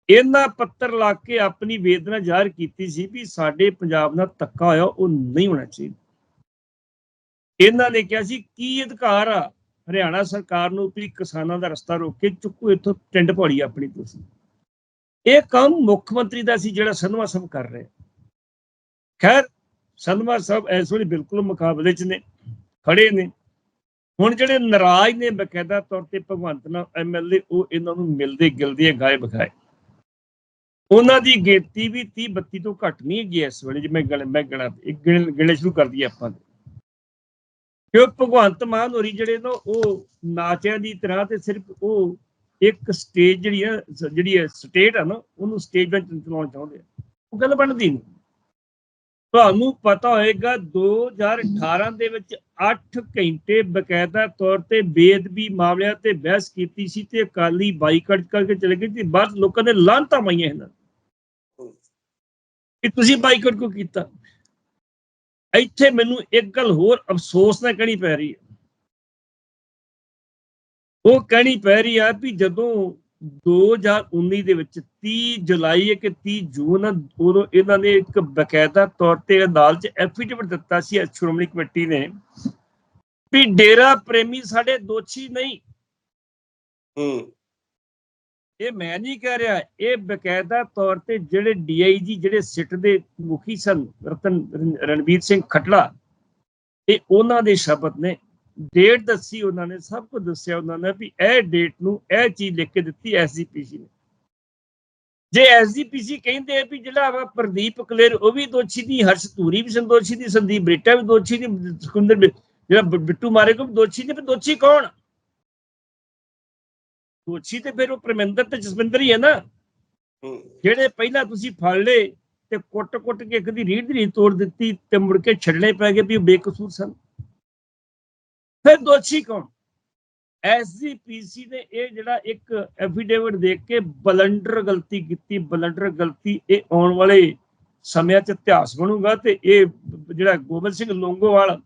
ਇਹਨਾਂ ਪੱਤਰ ਲਾ ਕੇ ਆਪਣੀ ਵੇਦਨਾ ਜ਼ਾਹਰ ਕੀਤੀ ਸੀ ਵੀ ਸਾਡੇ ਪੰਜਾਬ ਨਾਲ ਧੱਕਾ ਹੋਇਆ, ਉਹ ਨਹੀਂ ਹੋਣਾ ਚਾਹੀਦਾ। ਇਹਨਾਂ ਨੇ ਕਿਹਾ ਸੀ, ਕੀ ਅਧਿਕਾਰ ਆ ਹਰਿਆਣਾ ਸਰਕਾਰ ਨੂੰ ਵੀ ਕਿਸਾਨਾਂ ਦਾ ਰਸਤਾ ਰੋਕ ਕੇ ਚੁੱਕੋ, ਇੱਥੋਂ ਟਿੰਡ ਪੌੜੀ ਆਪਣੀ ਤੁਸੀਂ। ਇਹ ਕੰਮ ਮੁੱਖ ਮੰਤਰੀ ਦਾ ਸੀ, ਜਿਹੜਾ ਸੰਧਵਾ ਸਾਹਿਬ ਕਰ ਰਹੇ। ਖੈਰ ਸੰਧਵਾ ਸਾਹਿਬ ਇਸ ਵੇਲੇ ਬਿਲਕੁਲ ਮੁਕਾਬਲੇ 'ਚ ਨੇ, ਖੜੇ ਨੇ। ਹੁਣ ਜਿਹੜੇ ਨਾਰਾਜ਼ ਨੇ ਬਕਾਇਦਾ ਤੌਰ ਤੇ ਭਗਵੰਤ ਨਾਲ ਐਮਐਲਏ ਉਹ ਇਹਨਾਂ ਨੂੰ ਮਿਲਦੇ ਗਿਲਦੇ ਗਾਏ ਬਖਾਏ। ਉਹਨਾਂ ਦੀ ਗਿਣਤੀ ਵੀ 30 32 ਤੋਂ ਘੱਟ ਨਹੀਂ ਹੈਗੀ ਇਸ ਵੇਲੇ, ਜੇ ਮੈਂ ਗਣ ਮੈਂ ਗਣਾ, ਇੱਕ ਗਿਣ ਸ਼ੁਰੂ ਕਰ ਦਈਏ ਆਪਾਂ ਤੇ। ਕਿਉਂ ਭਗਵੰਤ ਮਾਨ ਹੋਰੀ ਜਿਹੜੇ ਨਾ, ਉਹ ਨਾਚਿਆਂ ਦੀ ਤਰ੍ਹਾਂ ਤੇ ਸਿਰਫ ਉਹ ਇੱਕ ਸਟੇਜ ਜਿਹੜੀ ਆ, ਜਿਹੜੀ ਹੈ ਸਟੇਟ ਆ ਨਾ, ਉਹਨੂੰ ਸਟੇਜ ਵਿੱਚ ਚਲਾਉਣਾ ਚਾਹੁੰਦੇ ਆ। ਉਹ ਗੱਲ ਬਣਦੀ ਨਹੀਂ। ਤੁਹਾਨੂੰ ਪਤਾ ਹੋਏਗਾ 2018 ਦੇ ਵਿੱਚ 8 ਘੰਟੇ ਬਕਾਇਦਾ ਤੌਰ ਤੇ ਬੇਅਦਬੀ ਮਾਮਲਿਆਂ ਤੇ ਬਹਿਸ ਕੀਤੀ ਸੀ ਤੇ ਅਕਾਲੀ ਬਾਈਕਾਟ ਕਰਕੇ ਚਲੇ ਗਏ ਤੇ ਬਾਅਦ ਲੋਕਾਂ ਨੇ ਲਾਂਤਾਂ ਪਾਈਆਂ ਇਹਨਾਂ ਕਿ ਤੁਸੀਂ ਬਾਈਕਾਟ ਕਿਉਂ ਕੀਤਾ? ਇੱਥੇ ਮੈਨੂੰ ਇੱਕ ਗੱਲ ਹੋਰ ਅਫਸੋਸ ਨਾਲ ਕਹਿਣੀ ਪੈ ਰਹੀ ਹੈ। ਉਹ ਕਹਿਣੀ ਪੈ ਰਹੀ ਆ ਵੀ ਜਦੋਂ 2019 ਦੇ ਵਿੱਚ 30 ਜੁਲਾਈ ਹੈ ਕਿ 30 ਜੂਨ ਉਦੋਂ ਇਹਨਾਂ ਨੇ ਇੱਕ ਬਕਾਇਦਾ ਤੌਰ ਤੇ ਅਦਾਲਤ 'ਚ ਐਫੀਡੇਵਿਟ ਦਿੱਤਾ ਸੀ ਸ਼੍ਰੋਮਣੀ ਕਮੇਟੀ ਨੇ ਵੀ ਡੇਰਾ ਪ੍ਰੇਮੀ ਸਾਡੇ ਦੋਸ਼ੀ ਨਹੀਂ। ਹੂੰ। ਇਹ ਮੈਂ ਨਹੀਂ ਕਹਿ ਰਿਹਾ ਇਹ ਬਕਾਇਦਾ ਤੌਰ ਤੇ ਜਿਹੜੇ ਡੀਆਈਜੀ ਜਿਹੜੇ ਸਿੱਟ ਦੇ ਮੁਖੀ ਸਨ ਰਤਨ ਰਣ- ਰਣਵੀਰ ਸਿੰਘ ਖਟੜਾ ਇਹ ਉਹਨਾਂ ਦੇ ਸ਼ਬਦ ਨੇ। ਡੇਟ ਦੱਸੀ ਉਹਨਾਂ ਨੇ ਸਭ ਕੁਝ ਦੱਸਿਆ ਉਹਨਾਂ ਨੇ ਵੀ ਇਹ ਡੇਟ ਨੂੰ ਇਹ ਚੀਜ਼ ਲਿਖ ਕੇ ਦਿੱਤੀ ਐਸਜੀਪੀਸੀ ਨੇ। ਜੇ ਐਸਜੀਪੀਸੀ ਕਹਿੰਦੇ ਆ ਵੀ ਜਿਹੜਾ ਵਾ ਪ੍ਰਦੀਪ ਕਲੇਰ ਉਹ ਵੀ ਦੋਸ਼ੀ ਦੀ ਹਰਸ਼ ਧੂਰੀ ਵੀ ਸੰਦੋਸ਼ੀ ਦੀ ਸੰਦੀਪ ਬ੍ਰਿਟਾ ਵੀ ਦੋਸ਼ੀ ਦੀ ਸੁਖਿੰਦਰ ਜਿਹੜਾ ਬਿੱਟੂ ਮਾਰੇ ਕੋ ਵੀ ਦੋਸ਼ੀ ਨੇ ਵੀ ਦੋਸ਼ੀ ਕੌਣ? ਦੋਸ਼ੀ ਤੇ ਫਿਰ ਉਹ ਪ੍ਰਮਿੰਦਰ ਤੇ ਜਸਵਿੰਦਰ ਹੀ ਹੈ ਨਾ। ਜਿਹੜੇ ਪਹਿਲਾਂ ਤੁਸੀਂ ਫੜ ਲਏ ਤੇ ਕੁੱਟ-ਕੁੱਟ ਕੇ ਇੱਕ ਦੀ ਰੀੜ ਦੀ ਰੀੜ ਤੋੜ ਦਿੱਤੀ ਤੇ ਮੁੜ ਕੇ ਛੱਡਣੇ ਪੈ ਗਏ ਵੀ ਉਹ ਬੇਕਸੂਰ ਸਨ। ਫਿਰ ਦੋਸ਼ੀ ਕੌਣ? ਐਸਜੀਪੀਸੀ ਨੇ ਇਹ ਜਿਹੜਾ ਇੱਕ ਐਫੀਡੇਵਿਟ ਦੇ ਕੇ ਬਲੰਡਰ ਗਲਤੀ ਕੀਤੀ, ਬਲੰਡਰ ਗਲਤੀ ਇਹ ਆਉਣ ਵਾਲੇ ਸਮਿਆਂ 'ਚ ਇਤਿਹਾਸ ਬਣੂਗਾ ਤੇ ਇਹ ਜਿਹੜਾ ਗੋਬਿੰਦ ਸਿੰਘ ਲੋਂਗੋਵਾਲ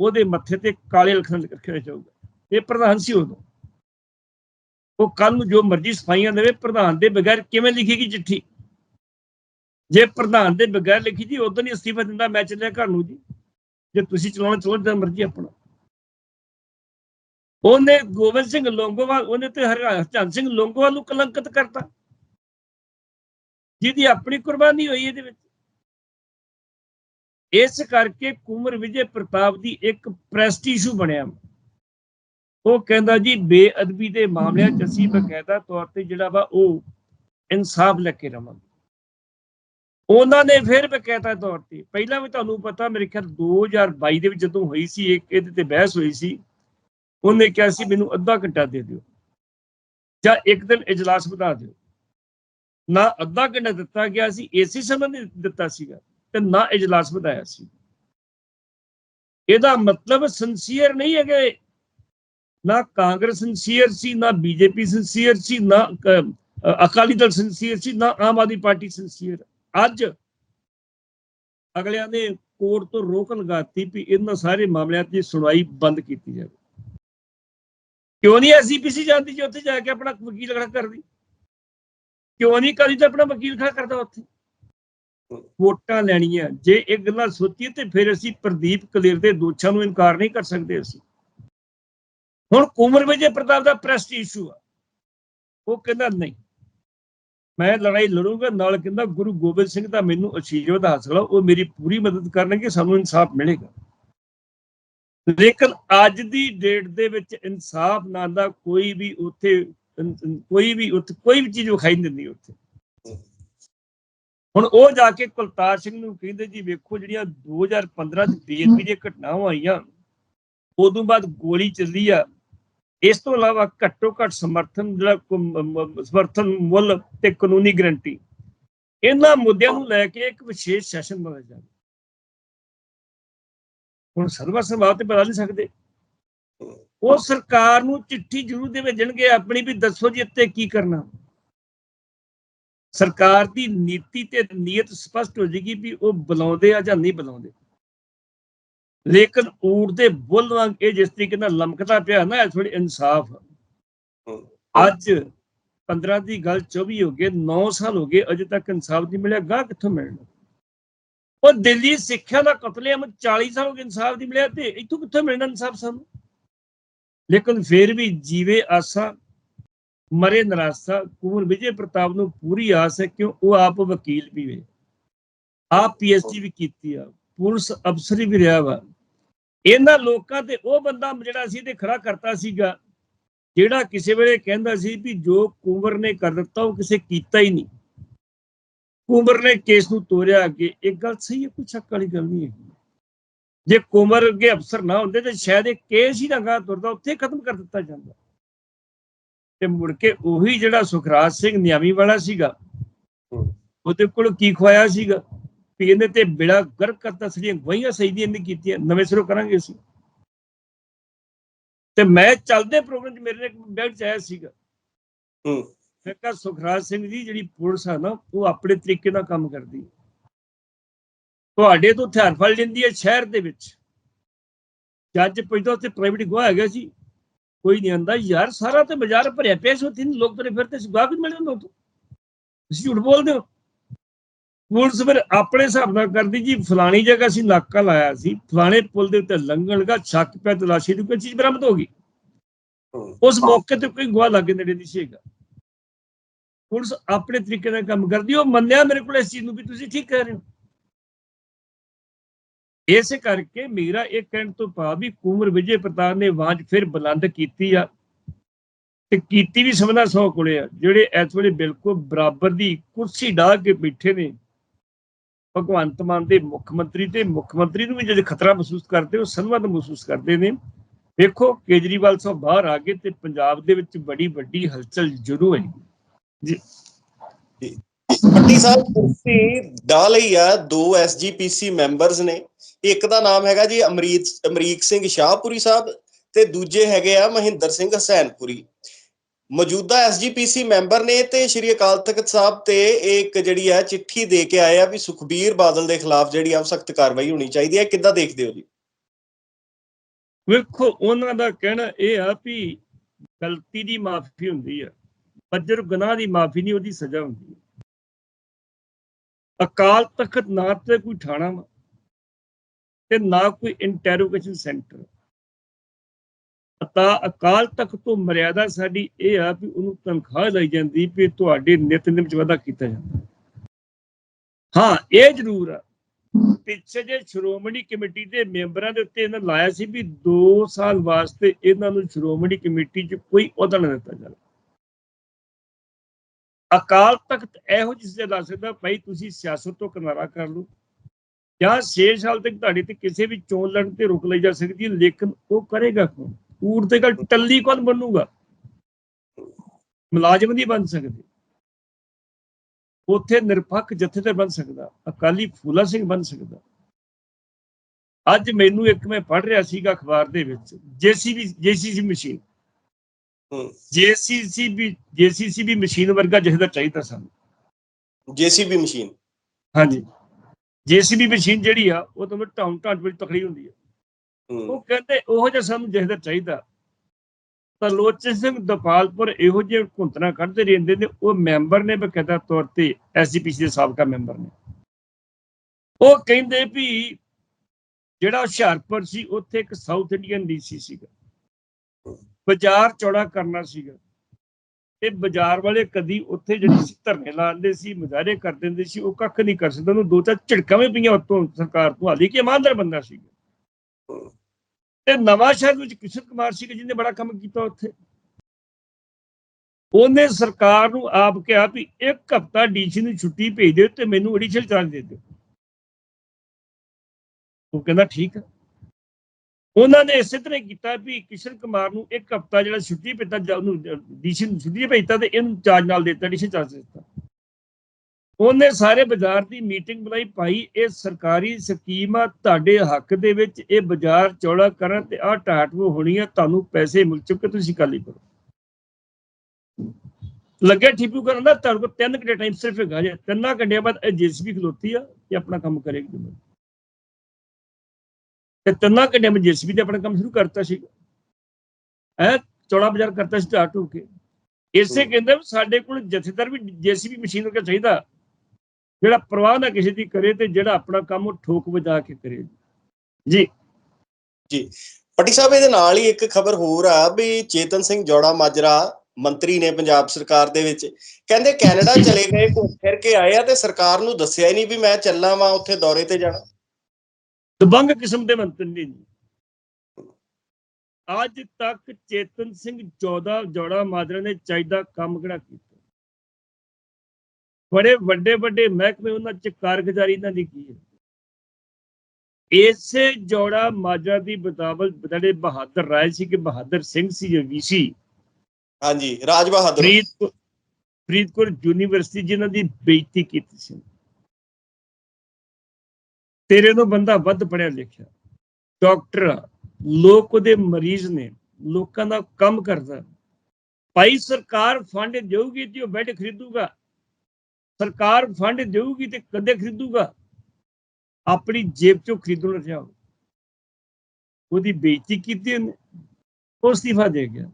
ਉਹਦੇ ਮੱਥੇ ਤੇ ਕਾਲੇ ਅੱਖਰਾਂ ਰੱਖਿਆ ਜਾਊਗਾ। ਇਹ ਪ੍ਰਧਾਨ ਸੀ ਉਦੋਂ। ਉਹ ਕੱਲ ਨੂੰ ਜੋ ਮਰਜ਼ੀ ਸਫਾਈਆਂ ਦੇਵੇ, ਪ੍ਰਧਾਨ ਦੇ ਬਗੈਰ ਕਿਵੇਂ ਲਿਖੇਗੀ ਚਿੱਠੀ? ਜੇ ਪ੍ਰਧਾਨ ਦੇ ਬਗੈਰ ਲਿਖੀ ਜੀ, ਉਦੋਂ ਨਹੀਂ ਅਸਤੀਫਾ ਦਿੰਦਾ, ਮੈਂ ਚੱਲਿਆ ਘਰ ਨੂੰ ਜੀ। ਜੇ ਤੁਸੀਂ ਚਲਾਉਣਾ ਚਲੋ ਜਿੱਦਾਂ ਮਰਜ਼ੀ ਆਪਣਾ। ਉਹਨੇ ਗੋਬਿੰਦ ਸਿੰਘ ਲੋਂਗੋਵਾਲ, ਉਹਨੇ ਤੇ ਹਰਚੰਦ ਸਿੰਘ ਲੋਂਗੋਵਾਲ ਨੂੰ ਕਲੰਕਿਤ ਕਰਤਾ। ਜਿਹਦੀ ਆਪਣੀ ਕੁਰਬਾਨੀ ਹੋਈ ਇਹਦੇ ਵਿੱਚ। ਇਸ ਕਰਕੇ ਕੁਮਰ ਵਿਜੇ ਪ੍ਰਤਾਪ ਦੀ ਇੱਕ ਪ੍ਰੈਸਟੀ ਇਸ਼ੂ ਬਣਿਆ। ਉਹ ਕਹਿੰਦਾ ਜੀ, ਬੇਅਦਬੀ ਦੇ ਮਾਮਲਿਆਂ 'ਚ ਅਸੀਂ ਬਕਾਇਦਾ ਤੌਰ ਤੇ ਜਿਹੜਾ ਵਾ ਉਹ ਇਨਸਾਫ ਲੈ ਕੇ ਰਵਾਂਗੇ। ਉਹਨਾਂ ਨੇ ਫਿਰ ਬਕਾਇਦਾ ਤੌਰ ਤੇ, ਪਹਿਲਾਂ ਵੀ ਤੁਹਾਨੂੰ ਪਤਾ ਮੇਰੇ ਖਿਆਲ 2022 ਦੇ ਵਿੱਚ ਜਦੋਂ ਹੋਈ ਸੀ, ਇੱਕ ਇਹਦੇ ਤੇ ਬਹਿਸ ਹੋਈ ਸੀ। ਉਹਨੇ ਕਿਹਾ ਸੀ, ਮੈਨੂੰ ਅੱਧਾ ਘੰਟਾ ਦੇ ਦਿਓ ਜਾਂ ਇੱਕ ਦਿਨ ਇਜਲਾਸ ਵਧਾ ਦਿਓ। ਨਾ ਅੱਧਾ ਘੰਟਾ ਦਿੱਤਾ ਗਿਆ ਸੀ, ਏਸੀ ਸੰਬੰਧੀ ਦਿੱਤਾ ਸੀਗਾ ਤੇ ਨਾ ਇਜਲਾਸ ਵਧਾਇਆ ਸੀ। ਇਹਦਾ ਮਤਲਬ ਸਿੰਸੀਅਰ ਨਹੀਂ ਹੈਗੇ ਨਾ ਕਾਂਗਰਸ ਸਿੰਸੀਅਰ ਸੀ, ਨਾ ਬੀਜੇਪੀ ਸਿੰਸੀਅਰ ਸੀ, ਨਾ ਅਕਾਲੀ ਦਲ ਸਿੰਸੀਅਰ ਸੀ, ਨਾ ਆਮ ਆਦਮੀ ਪਾਰਟੀ ਸਿੰਸੀਅਰ ਅੱਜ ਅਗਲਿਆਂ ਨੇ ਕੋਰਟ ਤੋਂ ਰੋਕ ਲਗਾਤੀ ਵੀ ਇਹਨਾਂ ਸਾਰੇ ਮਾਮਲਿਆਂ ਦੀ ਸੁਣਵਾਈ ਬੰਦ ਕੀਤੀ ਜਾਵੇ। ਕਿਉਂ ਨਹੀਂ ਐਸਜੀਪੀਸੀ ਜਾਂਦੀ ਜੀ ਉੱਥੇ ਜਾ ਕੇ ਆਪਣਾ ਵਕੀਲ ਖੜਾ ਕਰਦੀ? ਕਿਉਂ ਨਹੀਂ ਕਰੀ ਤਾਂ ਆਪਣਾ ਵਕੀਲ ਖੜਾ ਕਰਦਾ ਉੱਥੇ? ਵੋਟਾਂ ਲੈਣੀਆਂ, ਜੇ ਇਹ ਗੱਲਾਂ ਸੋਚੀਏ ਤੇ ਫਿਰ ਅਸੀਂ ਪ੍ਰਦੀਪ ਕਲੇਰ ਦੇ ਦੋਸ਼ਾਂ ਨੂੰ ਇਨਕਾਰ ਨਹੀਂ ਕਰ ਸਕਦੇ ਅਸੀਂ। ਹੁਣ ਕੁਮਰ ਵਿਜੇ ਪ੍ਰਤਾਪ ਦਾ ਪ੍ਰੈਸਟ ਇਸ਼ੂ ਆ। ਉਹ ਕਹਿੰਦਾ ਨਹੀਂ। ਮੈਂ ਲੜਾਈ ਲੜੂਗਾ, ਨਾਲ ਕਹਿੰਦਾ ਗੁਰੂ ਗੋਬਿੰਦ ਸਿੰਘ ਦਾ ਮੈਨੂੰ ਅਸ਼ੀਰਵਾਦ ਹਾਸਲ ਆ, ਉਹ ਮੇਰੀ ਪੂਰੀ ਮਦਦ ਕਰਨਗੇ, ਸਾਨੂੰ ਇਨਸਾਫ ਮਿਲੇਗਾ। ਲੇਕਿਨ ਅੱਜ ਦੀ ਡੇਟ ਦੇ ਵਿੱਚ ਇਨਸਾਫ ਨਾਂ ਦਾ ਕੋਈ ਵੀ ਉੱਥੇ ਕੋਈ ਵੀ ਉੱਥੇ, ਕੋਈ ਵੀ ਚੀਜ਼ ਵਿਖਾਈ ਨਹੀਂ ਦਿੰਦੀ ਉੱਥੇ। ਹੁਣ ਉਹ ਜਾ ਕੇ ਕੁਲਤਾਰ ਸਿੰਘ ਨੂੰ ਕਹਿੰਦੇ, ਜੀ ਵੇਖੋ ਜਿਹੜੀਆਂ 2015 ਚ ਬੇਦਬੀ ਦੀਆਂ ਘਟਨਾਵਾਂ ਆਈਆਂ, ਉਦੋਂ ਬਾਅਦ ਗੋਲੀ ਚੱਲੀ ਆ। ਇਸ ਤੋਂ ਇਲਾਵਾ ਘੱਟੋ ਘੱਟ ਸਮਰਥਨ ਜਿਹੜਾ ਸਮਰਥਨ ਮੁੱਲ ਤੇ ਕਾਨੂੰਨੀ ਗਰੰਟੀ, ਇਹਨਾਂ ਮੁੱਦਿਆਂ ਨੂੰ ਲੈ ਕੇ ਇੱਕ ਵਿਸ਼ੇਸ਼ ਸੈਸ਼ਨ ਬਣਾਇਆ ਜਾਵੇ ਹੁਣ ਸਰਵਾ ਸੰਭਾਵ ਤੇ ਬਣਾ ਨਹੀਂ ਸਕਦੇ। ਉਹ ਸਰਕਾਰ ਨੂੰ ਚਿੱਠੀ ਜ਼ਰੂਰ ਦੇ ਭੇਜਣਗੇ ਆਪਣੀ ਵੀ ਦੱਸੋ ਜੀ ਇੱਥੇ ਕੀ ਕਰਨਾ। ਸਰਕਾਰ ਦੀ ਨੀਤੀ ਤੇ ਨੀਅਤ ਸਪਸ਼ਟ ਹੋ ਜੇਗੀ ਵੀ ਉਹ ਬੁਲਾਉਂਦੇ ਆ ਜਾਂ ਨਹੀਂ ਬੁਲਾਉਂਦੇ। ਲੇਕਿਨ ਊੜ ਦੇ ਬੁੱਲ ਵਾਂਗ ਇਹ ਜਿਸ ਤਰੀਕੇ ਨਾਲ ਲਮਕਦਾ ਪਿਆ ਨਾ, ਇਹ ਥੋੜੀ ਇਨਸਾਫ। ਅੱਜ 15 ਦੀ ਗੱਲ 24 ਹੋ ਗਏ 9 ਸਾਲ ਹੋ ਗਏ, ਅਜੇ ਤੱਕ ਇਨਸਾਫ ਨਹੀਂ ਮਿਲਿਆ। ਗਾਹ ਕਿੱਥੋਂ ਮਿਲਣਾ ਉਹ ਦਿੱਲੀ ਸਿੱਖਿਆ ਦਾ ਕਤਲੇਆਮ 40 ਸਾਲ ਹੋ ਗਏ ਇਨਸਾਫ ਦੀ ਮਿਲਿਆ ਤੇ ਇੱਥੋਂ ਕਿੱਥੋਂ ਮਿਲਣਾ ਇਨਸਾਫ ਸਾਨੂੰ? ਲੇਕਿਨ ਫਿਰ ਵੀ ਜੀਵੇ ਆਸਾ, ਮਰੇ ਨਰਾਸਾ ਕੁਮਰ ਵਿਜੇ ਪ੍ਰਤਾਪ ਨੂੰ ਪੂਰੀ ਆਸ ਹੈ ਕਿਉਂ ਉਹ ਆਪ ਵਕੀਲ ਵੀ ਵੇ। ਆਪ ਪੀਐਚਡੀ ਵੀ ਕੀਤੀ ਆ, ਪੁਲਿਸ ਅਫਸਰ ਵੀ ਰਿਹਾ ਵਾ। ਇਹਨਾਂ ਲੋਕਾਂ ਤੇ ਉਹ ਬੰਦਾ ਜਿਹੜਾ ਸੀ ਤੇ ਖੜਾ ਕਰਤਾ ਸੀਗਾ, ਜਿਹੜਾ ਕਿਸੇ ਵੇਲੇ ਕਹਿੰਦਾ ਸੀ ਵੀ ਜੋ ਕੁੰਵਰ ਨੇ ਕਰ ਦਿੱਤਾ ਉਹ ਕਿਸੇ ਕੀਤਾ ਹੀ ਨਹੀਂ। ਕੁੰਵਰ ਨੇ ਕੇਸ ਨੂੰ ਤੋੜਿਆ ਅੱਗੇ ਇੱਕ ਗੱਲ ਸਹੀ ਹੈ ਕੋਈ ਸ਼ੱਕ ਵਾਲੀ ਗੱਲ ਨਹੀਂ ਹੈ। ਜੇ ਕੁੰਵਰ ਅੱਗੇ ਅਫਸਰ ਨਾ ਹੁੰਦੇ ਤੇ ਸ਼ਾਇਦ ਇਹ ਕੇਸ ਹੀ ਨਾ ਗਾ ਤੁਰਦਾ ਉੱਥੇ ਖਤਮ ਕਰ ਦਿੱਤਾ ਜਾਂਦਾ। ਤੇ ਮੁੜ ਕੇ ਉਹੀ ਜਿਹੜਾ ਸੁਖਰਾਜ ਸਿੰਘ ਨਿਆਮੀ ਵਾਲਾ ਸੀਗਾ ਉਹਦੇ ਕੋਲ ਕੀ ਖਵਾਇਆ ਸੀਗਾ? ਵੀ ਇਹਨੇ ਤੇ ਬਿੜਾ ਗਰਕ ਕਰਤਾ ਸੜੀਆਂ ਗਵਾਹੀਆਂ ਸਹੀ ਦੀਆਂ ਨਹੀਂ ਕੀਤੀਆਂ ਨਵੇਂ ਸਿਰੋਂ ਕਰਾਂਗੇ ਅਸੀਂ। ਤੇ ਮੈਂ ਚੱਲਦੇ ਪ੍ਰੋਗਰਾਮ 'ਚ ਮੇਰੇ ਨਾਲ ਇੱਕ ਬੈਠ ਆਇਆ ਸੀਗਾ। ਹੂੰ। ਕਿਹਾ ਸੁਖਰਾਜ ਸਿੰਘ ਜੀ ਜਿਹੜੀ ਪੁਲਿਸ ਆ ਨਾ ਉਹ ਆਪਣੇ ਤਰੀਕੇ ਨਾਲ ਕੰਮ ਕਰਦੀ ਹੈ। ਤੁਹਾਡੇ ਤੋਂ ਹਥਿਆਰ ਫੜ ਲੈਂਦੀ ਹੈ ਸ਼ਹਿਰ ਦੇ ਵਿੱਚ। ਜੱਜ ਪੁੱਛਦਾ ਉੱਥੇ ਪ੍ਰਾਈਵੇਟ ਗਵਾਹ ਹੈਗਾ ਸੀ। ਕੋਈ ਨਹੀਂ ਆਂਦਾ ਯਾਰ ਸਾਰਾ ਤੇ ਬਾਜ਼ਾਰ ਭਰਿਆ ਪਿਆ ਸੀ ਉੱਥੇ ਲੋਕ ਤੁਰੇ ਫਿਰਦੇ ਸੀ। ਗਵਾਹ ਕਿ ਮਿਲੇ ਉਹਨਾਂ ਤੋਂ? ਤੁਸੀਂ ਝੂਠ ਬੋਲਦੇ ਹੋ? ਪੁਲਿਸ ਫਿਰ ਆਪਣੇ ਹਿਸਾਬ ਨਾਲ ਕਰਦੀ ਜੀ ਫਲਾਣੀ ਜਗ੍ਹਾ ਅਸੀਂ ਨਾਕਾ ਲਾਇਆ ਸੀ। ਫਲਾਣੇ ਪੁਲ ਦੇ ਉੱਤੇ ਲੰਘਣ ਲਗਾ ਸ਼ੱਕ ਪਿਆ ਤਲਾਸ਼ੀ ਦੀ ਕੋਈ ਚੀਜ਼ ਬਰਾਮਦ ਹੋ ਗਈ? ਉਸ ਮੌਕੇ ਤੇ ਕੋਈ ਗਵਾਹ ਲੱਗੇ ਨੇੜੇ ਨਹੀਂ ਸੀਗਾ ਪੁਲਿਸ ਆਪਣੇ ਤਰੀਕੇ ਨਾਲ ਕੰਮ ਕਰਦੀ ਉਹ ਮੰਨਿਆ ਮੇਰੇ ਕੋਲ ਇਸ ਚੀਜ਼ ਨੂੰ ਵੀ ਤੁਸੀਂ ਠੀਕ ਕਹਿ ਰਹੇ ਹੋ। ਇਸੇ ਕਰਕੇ ਮੇਰਾ ਇਹ ਕਹਿਣ ਤੋਂ ਭਾਵ ਵੀ ਕੁਮਰ ਵਿਜੇ ਪ੍ਰਤਾਪ ਨੇ ਆਵਾਜ਼ ਫਿਰ ਬੁਲੰਦ ਕੀਤੀ ਆ ਤੇ ਕੀਤੀ ਵੀ ਸਮਝਦਾ ਸੌ ਕੋਲੇ ਆ। ਜਿਹੜੇ ਇਸ ਵੇਲੇ ਬਿਲਕੁਲ ਬਰਾਬਰ ਦੀ ਕੁਰਸੀ ਢਾਹ ਕੇ ਬੈਠੇ ਨੇ, ਭਗਵੰਤ ਮਾਨ ਦੇ ਮੁੱਖ ਮੰਤਰੀ ਤੇ ਮੁੱਖ ਮੰਤਰੀ ਨੂੰ ਵੀ ਜਦ ਖਤਰਾ ਮਹਿਸੂਸ ਕਰਦੇ, ਉਹ ਸੰਵਾਦ ਮਹਿਸੂਸ ਕਰਦੇ ਨੇ। ਵੇਖੋ ਕੇਜਰੀਵਾਲ ਸਾਹਿਬ ਬਾਹਰ ਆ ਗਏ ਤੇ ਪੰਜਾਬ ਦੇ ਵਿੱਚ ਬੜੀ ਵੱਡੀ ਹਲਚਲ ਜ਼ਰੂਰ ਹੈ ਪੱਟੀ ਸਾਹਿਬ ਕੁਰਸੀ ਡਾ ਲਈ ਆ ਦੋ ਐਸਜੀਪੀਸੀ ਮੈਂਬਰਸ ਨੇ। ਇੱਕ ਦਾ ਨਾਮ ਹੈਗਾ ਜੀ ਅਮਰੀਕ ਅਮਰੀਕ ਸਿੰਘ ਸ਼ਾਹਪੁਰੀ ਸਾਹਿਬ ਤੇ ਦੂਜੇ ਹੈਗੇ ਆ ਮਹਿੰਦਰ ਸਿੰਘ ਹਸੈਨਪੁਰੀ। ਮੌਜੂਦਾ ਐਸਜੀਪੀਸੀ ਮੈਂਬਰ ਨੇ ਤੇ ਸ਼੍ਰੀ ਅਕਾਲ ਤਖਤ ਸਾਹਿਬ ਤੇ ਇੱਕ ਜਿਹੜੀ ਹੈ ਚਿੱਠੀ ਦੇ ਕੇ ਆਏ ਆ ਵੀ ਸੁਖਬੀਰ ਬਾਦਲ ਦੇ ਖਿਲਾਫ ਜਿਹੜੀ ਆ ਸਖਤ ਕਾਰਵਾਈ ਹੋਣੀ ਚਾਹੀਦੀ ਹੈ ਕਿੱਦਾਂ ਦੇਖਦੇ ਹੋ ਜੀ? ਵੇਖੋ ਉਹਨਾਂ ਦਾ ਕਹਿਣਾ ਇਹ ਆ ਵੀ ਗਲਤੀ ਦੀ ਮਾਫੀ ਹੁੰਦੀ ਆ। ਬੱਜਰ ਗੁਨਾਹ ਦੀ ਮਾਫੀ ਨਹੀਂ, ਉਹਦੀ ਸਜ਼ਾ ਹੁੰਦੀ ਅਕਾਲ ਤਖਤ ਨਾ ਤੇ ਕੋਈ ਥਾਣਾ ਵਾ ਤੇ ਨਾ ਕੋਈ ਇੰਟਰੋਗੇਸ਼ਨ ਸੈਂਟਰ ਤਾਂ ਅਕਾਲ ਤਖਤ ਤੋਂ ਮਰਿਆਦਾ ਸਾਡੀ ਇਹ ਆ ਵੀ ਉਹਨੂੰ ਤਨਖਾਹ ਲਈ ਜਾਂਦੀ ਵੀ ਤੁਹਾਡੇ ਨਿਤਨੇਮ ਚ ਵਾਧਾ ਕੀਤਾ ਜਾਂਦਾ। ਹਾਂ, ਇਹ ਜ਼ਰੂਰ ਆ। ਪਿੱਛੇ ਜੇ ਸ਼੍ਰੋਮਣੀ ਕਮੇਟੀ ਦੇ ਮੈਂਬਰਾਂ ਦੇ ਉੱਤੇ ਇਹਨਾਂ ਲਾਇਆ ਸੀ ਵੀ 2 ਸਾਲ ਵਾਸਤੇ ਇਹਨਾਂ ਨੂੰ ਸ਼੍ਰੋਮਣੀ ਕਮੇਟੀ 'ਚ ਕੋਈ ਅਹੁਦਾ ਨਾ ਦਿੱਤਾ ਜਾਵੇ। ਅਕਾਲ ਤਖਤ ਇਹੋ ਜਿਸ ਦੇ ਸਕਦਾ ਭਾਈ ਤੁਸੀਂ ਸਿਆਸਤ ਤੋਂ ਕਿਨਾਰਾ ਕਰ ਲਓ ਜਾਂ 6 ਸਾਲ ਤੱਕ ਤੁਹਾਡੇ ਤੇ ਕਿਸੇ ਵੀ ਚੋਣ ਲੜਨ ਤੇ ਰੁਕ ਲਈ ਜਾ ਸਕਦੀ ਹੈ, ਲੇਕਿਨ ਉਹ ਕਰੇਗਾ ਕੌਣ? ਊੜ ਤੇ ਗੱਲ ਟੱਲੀ ਕੌਣ ਬਣੂਗਾ ਮੁਲਾਜ਼ਮ ਨਹੀਂ ਬਣ ਸਕਦੇ। ਉੱਥੇ ਨਿਰਪੱਖ ਜਥੇਦਾਰ ਬਣ ਸਕਦਾ, ਅਕਾਲੀ ਫੂਲਾ ਸਿੰਘ ਬਣ ਸਕਦਾ। ਅੱਜ ਮੈਨੂੰ ਇੱਕ ਮੈਂ ਪੜ੍ਹ ਰਿਹਾ ਸੀਗਾ ਅਖਬਾਰ ਦੇ ਵਿੱਚ, ਜੇਸੀਬੀ, ਜੇਸੀਸੀ ਮਸ਼ੀਨ। ਹੂੰ। ਜੇਸੀਸੀ ਵੀ ਜੇਸੀਸੀ ਵੀ ਮਸ਼ੀਨ ਵਰਗਾ ਜਿਹਦਾ ਚਾਹੀਦਾ ਸਾਨੂੰ। JCB machine? ਹਾਂਜੀ। ਜੇਸੀਬੀ ਮਸ਼ੀਨ ਜਿਹੜੀ ਆ ਉਹ ਤਾਂ ਟਾਉਂ ਟਾਂਟ ਵਿੱਚ ਤਕੜੀ ਹੁੰਦੀ ਹੂੰ। ਉਹ ਕਹਿੰਦੇ ਉਹੋ ਜਿਹਾ ਸਾਨੂੰ ਜਿਹਦਾ ਚਾਹੀਦਾ। ਤਾਂ ਲੋਚਨ ਸਿੰਘ ਦਪਾਲਪੁਰ ਇਹੋ ਜਿਹੇ ਘੁੰਤਣਾ ਕੱਢਦੇ ਰਹਿੰਦੇ ਨੇ ਉਹ ਮੈਂਬਰ ਨੇ ਬਕਾਇਦਾ ਤੌਰ ਤੇ ਐਸਜੀਪੀਸੀ ਦੇ ਸਾਬਕਾ ਮੈਂਬਰ ਨੇ। ਉਹ ਕਹਿੰਦੇ ਵੀ ਜਿਹੜਾ ਹੁਸ਼ਿਆਰਪੁਰ ਸੀ ਉੱਥੇ ਇੱਕ ਸਾਊਥ ਇੰਡੀਅਨ ਡੀਸੀ ਸੀਗਾ। ਬਾਜ਼ਾਰ ਚੌੜਾ ਕਰਨਾ ਸੀਗਾ। ਤੇ ਬਾਜ਼ਾਰ ਵਾਲੇ ਕਦੀ ਉੱਥੇ ਜਿਹੜੀ ਸੀ ਧਰਨੇ ਲਾਉਂਦੇ ਸੀ, ਮੁਜ਼ਾਹਰੇ ਕਰ ਦਿੰਦੇ ਸੀ, ਉਹ ਕੱਖ ਨਹੀਂ ਕਰ ਸਕਦਾ। ਉਹਨੂੰ ਦੋ ਚਾਰ ਝਿੜਕਾਂ ਵੀ ਪਈਆਂ ਉੱਤੋਂ ਸਰਕਾਰ ਤੋਂ। ਹਾਲੀ ਕਿ ਇਮਾਨਦਾਰ ਬੰਦਾ ਸੀਗਾ। ਤੇ ਨਵਾਂ ਸ਼ਹਿਰ ਵਿੱਚ ਕਿਸ਼ਨ ਕੁਮਾਰ ਸੀ ਜਿਹਨੇ ਬੜਾ ਕੰਮ ਕੀਤਾ ਉੱਥੇ। ਉਹਨੇ ਸਰਕਾਰ ਨੂੰ ਆਪ ਕਿਹਾ ਵੀ ਇੱਕ ਹਫਤਾ ਡੀਸੀ ਨੂੰ ਛੁੱਟੀ ਭੇਜ ਦਿਓ ਤੇ ਮੈਨੂੰ ਐਡੀਸ਼ਨਲ ਚਾਰਜ ਦੇ ਦਿਓ। ਉਹ ਕਹਿੰਦਾ ਠੀਕ ਹੈ ਉਹਨਾਂ ਨੇ ਇਸੇ ਤਰ੍ਹਾਂ ਕੀਤਾ ਵੀ ਕਿਸ਼ਨ ਕੁਮਾਰ ਨੂੰ ਇੱਕ ਹਫਤਾ ਜਿਹੜਾ ਛੁੱਟੀ ਭੇਜਤਾ ਉਹਨੂੰ ਡੀਸੀ ਨੂੰ ਛੁੱਟੀ ਭੇਜਤਾ ਤੇ ਇਹਨੂੰ ਚਾਰਜ ਨਾਲ ਦਿੱਤਾ ਐਡੀਸ਼ਨਲ ਚਾਰਜ ਦਿੱਤਾ। ਉਹਨੇ ਸਾਰੇ ਬਾਜ਼ਾਰ ਦੀ ਮੀਟਿੰਗ ਬੁਲਾਈ, ਭਾਈ, ਇਹ ਸਰਕਾਰੀ ਸਕੀਮ ਆ, ਤੁਹਾਡੇ ਹੱਕ ਦੇ ਵਿੱਚ ਇਹ ਬਾਜ਼ਾਰ ਚੌੜਾ ਕਰਨ ਤੇ ਆਹ ਟਾਟਵੋ ਹੋਣੀ ਆ, ਤੁਹਾਨੂੰ ਪੈਸੇ ਮਿਲ ਚੁੱਕੇ, ਤੁਸੀਂ ਕੱਲ ਹੀ ਕਰੋ। ਲੱਗੇ ਠੀਪੂ ਕਰਨ ਦਾ ਤੁਹਾਡੇ ਕੋਲ 3 ਘੰਟੇ ਟਾਈਮ ਸਿਰਫ ਹੈਗਾ ਜੇ, ਤਿੰਨਾਂ ਘੰਟਿਆਂ ਬਾਅਦ ਇਹ ਜੀਸੀਬੀ ਖਲੋਤੀ ਆ ਤੇ ਆਪਣਾ ਕੰਮ ਕਰੇਗੀ। ਤੇ ਤਿੰਨਾਂ ਘੰਟਿਆਂ ਵਿੱਚ ਜੀਸੀਬੀ ਤੇ ਆਪਣਾ ਕੰਮ ਸ਼ੁਰੂ ਕਰਤਾ ਸੀ। ਐ ਚੌੜਾ ਬਾਜ਼ਾਰ ਕਰਤਾ ਸੀ ਸਟਾਰਟ ਹੋ ਕੇ। ਇਸੇ ਕਹਿੰਦੇ ਸਾਡੇ ਕੋਲ ਜਥੇਦਾਰ ਵੀ ਜੀਸੀਬੀ ਮਸ਼ੀਨ ਵਰਗਾ ਚਾਹੀਦਾ। ਜਿਹੜਾ ਪਰਵਾਹ ਨਾ ਕਿਸੇ ਦੀ ਕਰੇ ਤੇ ਜਿਹੜਾ ਆਪਣਾ ਕੰਮ ਉਹ ਠੋਕ ਵਜਾ ਕੇ ਕਰੇ। ਜੀ। ਪੱਟੀ ਸਾਹਿਬ ਇਹਦੇ ਨਾਲ ਹੀ ਇੱਕ ਖਬਰ ਹੋਰ ਆ ਵੀ ਚੇਤਨ ਸਿੰਘ ਜੋੜਾ ਮਾਜਰਾ ਮੰਤਰੀ ਨੇ ਪੰਜਾਬ ਸਰਕਾਰ ਦੇ ਵਿੱਚ। ਕਹਿੰਦੇ ਕੈਨੇਡਾ ਚਲੇ ਗਏ ਘੁੰਮ ਫਿਰ ਕੇ ਆਏ ਆ ਤੇ ਸਰਕਾਰ ਨੂੰ ਦੱਸਿਆ ਹੀ ਨਹੀਂ ਵੀ ਮੈਂ ਚੱਲਾਂ ਵਾਂ ਉੱਥੇ ਦੌਰੇ ਤੇ ਜਾਣਾ। ਦਬੰਗ ਕਿਸਮ ਦੇ ਮੰਤਰੀ ਨੇ ਜੀ। ਅੱਜ ਤੱਕ ਚੇਤਨ ਸਿੰਘ 14 ਜੋੜਾ ਮਾਜਰਾ ਨੇ ਚਾਹੀਦਾ ਕੰਮ ਕਿਹੜਾ ਕੀਤਾ? ਬੜੇ ਵੱਡੇ ਵੱਡੇ ਮਹਿਕਮੇ ਉਹਨਾਂ ਚ ਕਾਰਗੁਜ਼ਾਰੀ ਇਹਨਾਂ ਦੀ ਕੀ ਹੈ? ਇਸੇ ਜੋੜਾ ਮਾਜਰਾ ਦੀ ਬਤਾਵਲ ਜਿਹੜੇ ਬਹਾਦਰ ਰਾਏ ਸੀ ਕਿ ਬਹਾਦਰ ਸਿੰਘ ਸੀ ਜੋ ਵੀਸੀ। ਹਾਂਜੀ ਰਾਜ ਬਹਾਦਰ। ਫਰੀਦਕੋਟ ਫਰੀਦਕੋਟ ਯੂਨੀਵਰਸਿਟੀ ਜਿਨ੍ਹਾਂ ਦੀ ਬੇਇੱਜ਼ਤੀ ਕੀਤੀ ਸੀ। ਤੇਰੇ ਤੋਂ ਬੰਦਾ ਵੱਧ ਪੜਿਆ ਲਿਖਿਆ। ਡਾਕਟਰ ਲੋਕ ਉਹਦੇ ਮਰੀਜ਼ ਨੇ, ਲੋਕਾਂ ਦਾ ਕੰਮ ਕਰਦਾ। ਭਾਈ ਸਰਕਾਰ ਫੰਡ ਦੇਊਗੀ ਤੇ ਉਹ ਬੈੱਡ ਖਰੀਦੂਗਾ। ਸਰਕਾਰ ਫੰਡ ਦੇਊਗੀ ਤੇ ਕਦੇ ਖਰੀਦੂਗਾ। ਆਪਣੀ ਜੇਬ ਚੋਂ ਖਰੀਦਣ ਲੱਗਿਆ ਉਹਦੀ ਬੇਇੱਜ਼ਤੀ ਕੀਤੀ ਉਹਨੇ, ਉਹ ਅਸਤੀਫਾ ਦੇ ਗਿਆ।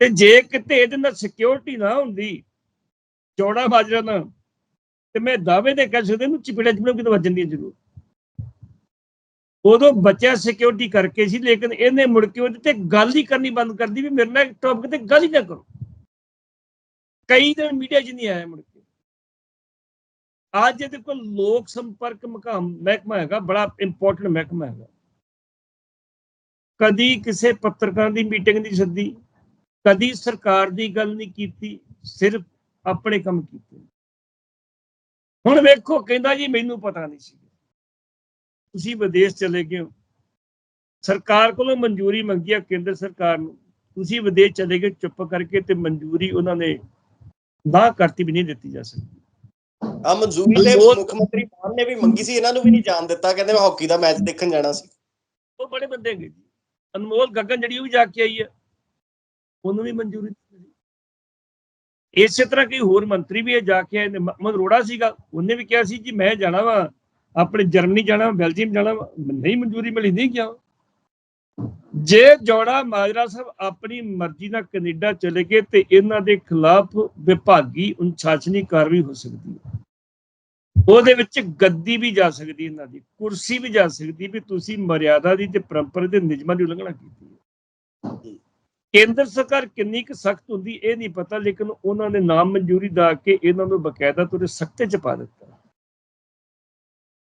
ਤੇ ਜੇ ਕਿਤੇ ਇਹਦੇ ਨਾਲ ਸਿਕਿਉਰਿਟੀ ਨਾ ਹੁੰਦੀ, ਚੌੜਾ ਬਾਜਰਾ ਨਾ ਤੇ ਮੈਂ ਦਾਅਵੇ ਤੇ ਕਹਿ ਸਕਦਾ ਇਹਨੂੰ ਚਪੇੜਾ ਚਪੇੜਾ ਕਿਤੇ ਵੱਜਣ ਦੀ ਜ਼ਰੂਰ। ਉਦੋਂ ਬੱਚਾ ਸਿਕਿਉਰਿਟੀ ਕਰਕੇ ਸੀ, ਲੇਕਿਨ ਇਹਨੇ ਮੁੜ ਕੇ ਉਹਦੇ ਤੇ ਗੱਲ ਹੀ ਕਰਨੀ ਬੰਦ ਕਰਦੀ ਵੀ ਮੇਰੇ ਨਾਲ ਟੌਪਿਕ ਤੇ ਗੱਲ ਹੀ ਨਾ ਕਰੋ। ਕਈ ਦਿਨ ਮੀਡੀਆ 'ਚ ਨਹੀਂ ਆਇਆ ਮੁੜ ਕੇ। ਅੱਜ ਇਹਦੇ ਕੋਲ ਲੋਕ ਸੰਪਰਕ ਮਕਾਮ ਮਹਿਕਮਾ ਹੈਗਾ, ਬੜਾ ਇੰਪੋਰਟੈਂਟ ਮਹਿਕਮਾ ਹੈਗਾ। ਕਦੀ ਕਿਸੇ ਪੱਤਰਕਾਰ ਦੀ ਮੀਟਿੰਗ ਨਹੀਂ ਸੱਦੀ, ਕਦੀ ਸਰਕਾਰ ਦੀ ਗੱਲ ਨਹੀਂ ਕੀਤੀ, ਸਿਰਫ ਆਪਣੇ ਕੰਮ ਕੀਤੇ। ਹੁਣ ਵੇਖੋ ਕਹਿੰਦਾ ਜੀ ਮੈਨੂੰ ਪਤਾ ਨਹੀਂ ਸੀ। ਤੁਸੀਂ ਵਿਦੇਸ਼ ਚਲੇ ਗਏ ਹੋ। ਸਰਕਾਰ ਕੋਲੋਂ ਮਨਜ਼ੂਰੀ ਮੰਗੀ ਆ ਕੇਂਦਰ ਸਰਕਾਰ ਨੂੰ। ਤੁਸੀਂ ਵਿਦੇਸ਼ ਚਲੇ ਗਏ ਚੁੱਪ ਕਰਕੇ ਤੇ ਮਨਜ਼ੂਰੀ ਉਹਨਾਂ ਨੇ ਨਾ ਕਰਤੀ ਵੀ ਨਹੀਂ ਦਿੱਤੀ ਜਾ ਸਕਦੀ। ਆ ਮਨਜ਼ੂਰੀ ਤੇ ਮੁੱਖ ਮੰਤਰੀ ਮਾਨ ਨੇ ਵੀ ਮੰਗੀ ਸੀ ਇਹਨਾਂ ਨੂੰ ਵੀ ਨਹੀਂ ਜਾਣ ਦਿੱਤਾ। ਕਹਿੰਦੇ ਮੈਂ ਹਾਕੀ ਦਾ ਮੈਚ ਦੇਖਣ ਜਾਣਾ ਸੀ। ਉਹ ਬੜੇ ਬੰਦੇ ਹੈਗੇ ਜੀ। ਅਨਮੋਲ ਗਗਨ ਜਿਹੜੀ ਉਹ ਵੀ ਜਾ ਕੇ ਆਈ ਹੈ ਉਹਨੂੰ ਵੀ ਮਨਜ਼ੂਰੀ। ਇਸੇ ਤਰ੍ਹਾਂ ਕਈ ਹੋਰ ਮੰਤਰੀ ਵੀ ਇਹ ਜਾ ਕੇ ਆਏ ਨੇ। ਮ- ਮਨ ਸੀਗਾ। ਉਹਨੇ ਵੀ ਕਿਹਾ ਸੀ ਜੀ ਮੈਂ ਜਾਣਾ ਵਾ ਆਪਣੇ ਜਰਮਨੀ ਜਾਣਾ ਵਾ, ਬੈਲਜੀਅਮ ਜਾਣਾ ਵਾ। ਨਹੀਂ ਮਨਜ਼ੂਰੀ ਮਿਲੀ ਨਹੀਂ ਗਿਆ। ਜੇ ਜੋੜਾ ਮਾਜਰਾ ਸਾਹਿਬ ਆਪਣੀ ਮਰਜ਼ੀ ਨਾਲ ਕੈਨੇਡਾ ਚਲੇ ਗਏ ਤੇ ਇਹਨਾਂ ਦੇ ਖਿਲਾਫ ਵਿਭਾਗੀ ਅਨੁਸ਼ਾਸਨੀ ਕਾਰਵਾਈ ਹੋ ਸਕਦੀ ਹੈ। ਉਹਦੇ ਵਿੱਚ ਗੱਦੀ ਵੀ ਜਾ ਸਕਦੀ ਇਹਨਾਂ ਦੀ ਕੁਰਸੀ ਵੀ ਜਾ ਸਕਦੀ ਵੀ ਤੁਸੀਂ ਮਰਿਆਦਾ ਦੀ ਤੇ ਪਰੰਪਰਾ ਦੇ ਨਿਯਮਾਂ ਦੀ ਉਲੰਘਣਾ ਕੀਤੀ ਹੈ। ਕੇਂਦਰ ਸਰਕਾਰ ਕਿੰਨੀ ਕੁ ਸਖਤ ਹੁੰਦੀ ਇਹ ਨਹੀਂ ਪਤਾ ਲੇਕਿਨ ਉਹਨਾਂ ਨੇ ਨਾਮ ਮਨਜ਼ੂਰੀ ਦਾ ਕੇ ਇਹਨਾਂ ਨੂੰ ਬਕਾਇਦਾ ਤੁਰੇ ਸਖਤੇ ਚ ਪਾ ਦਿੱਤਾ।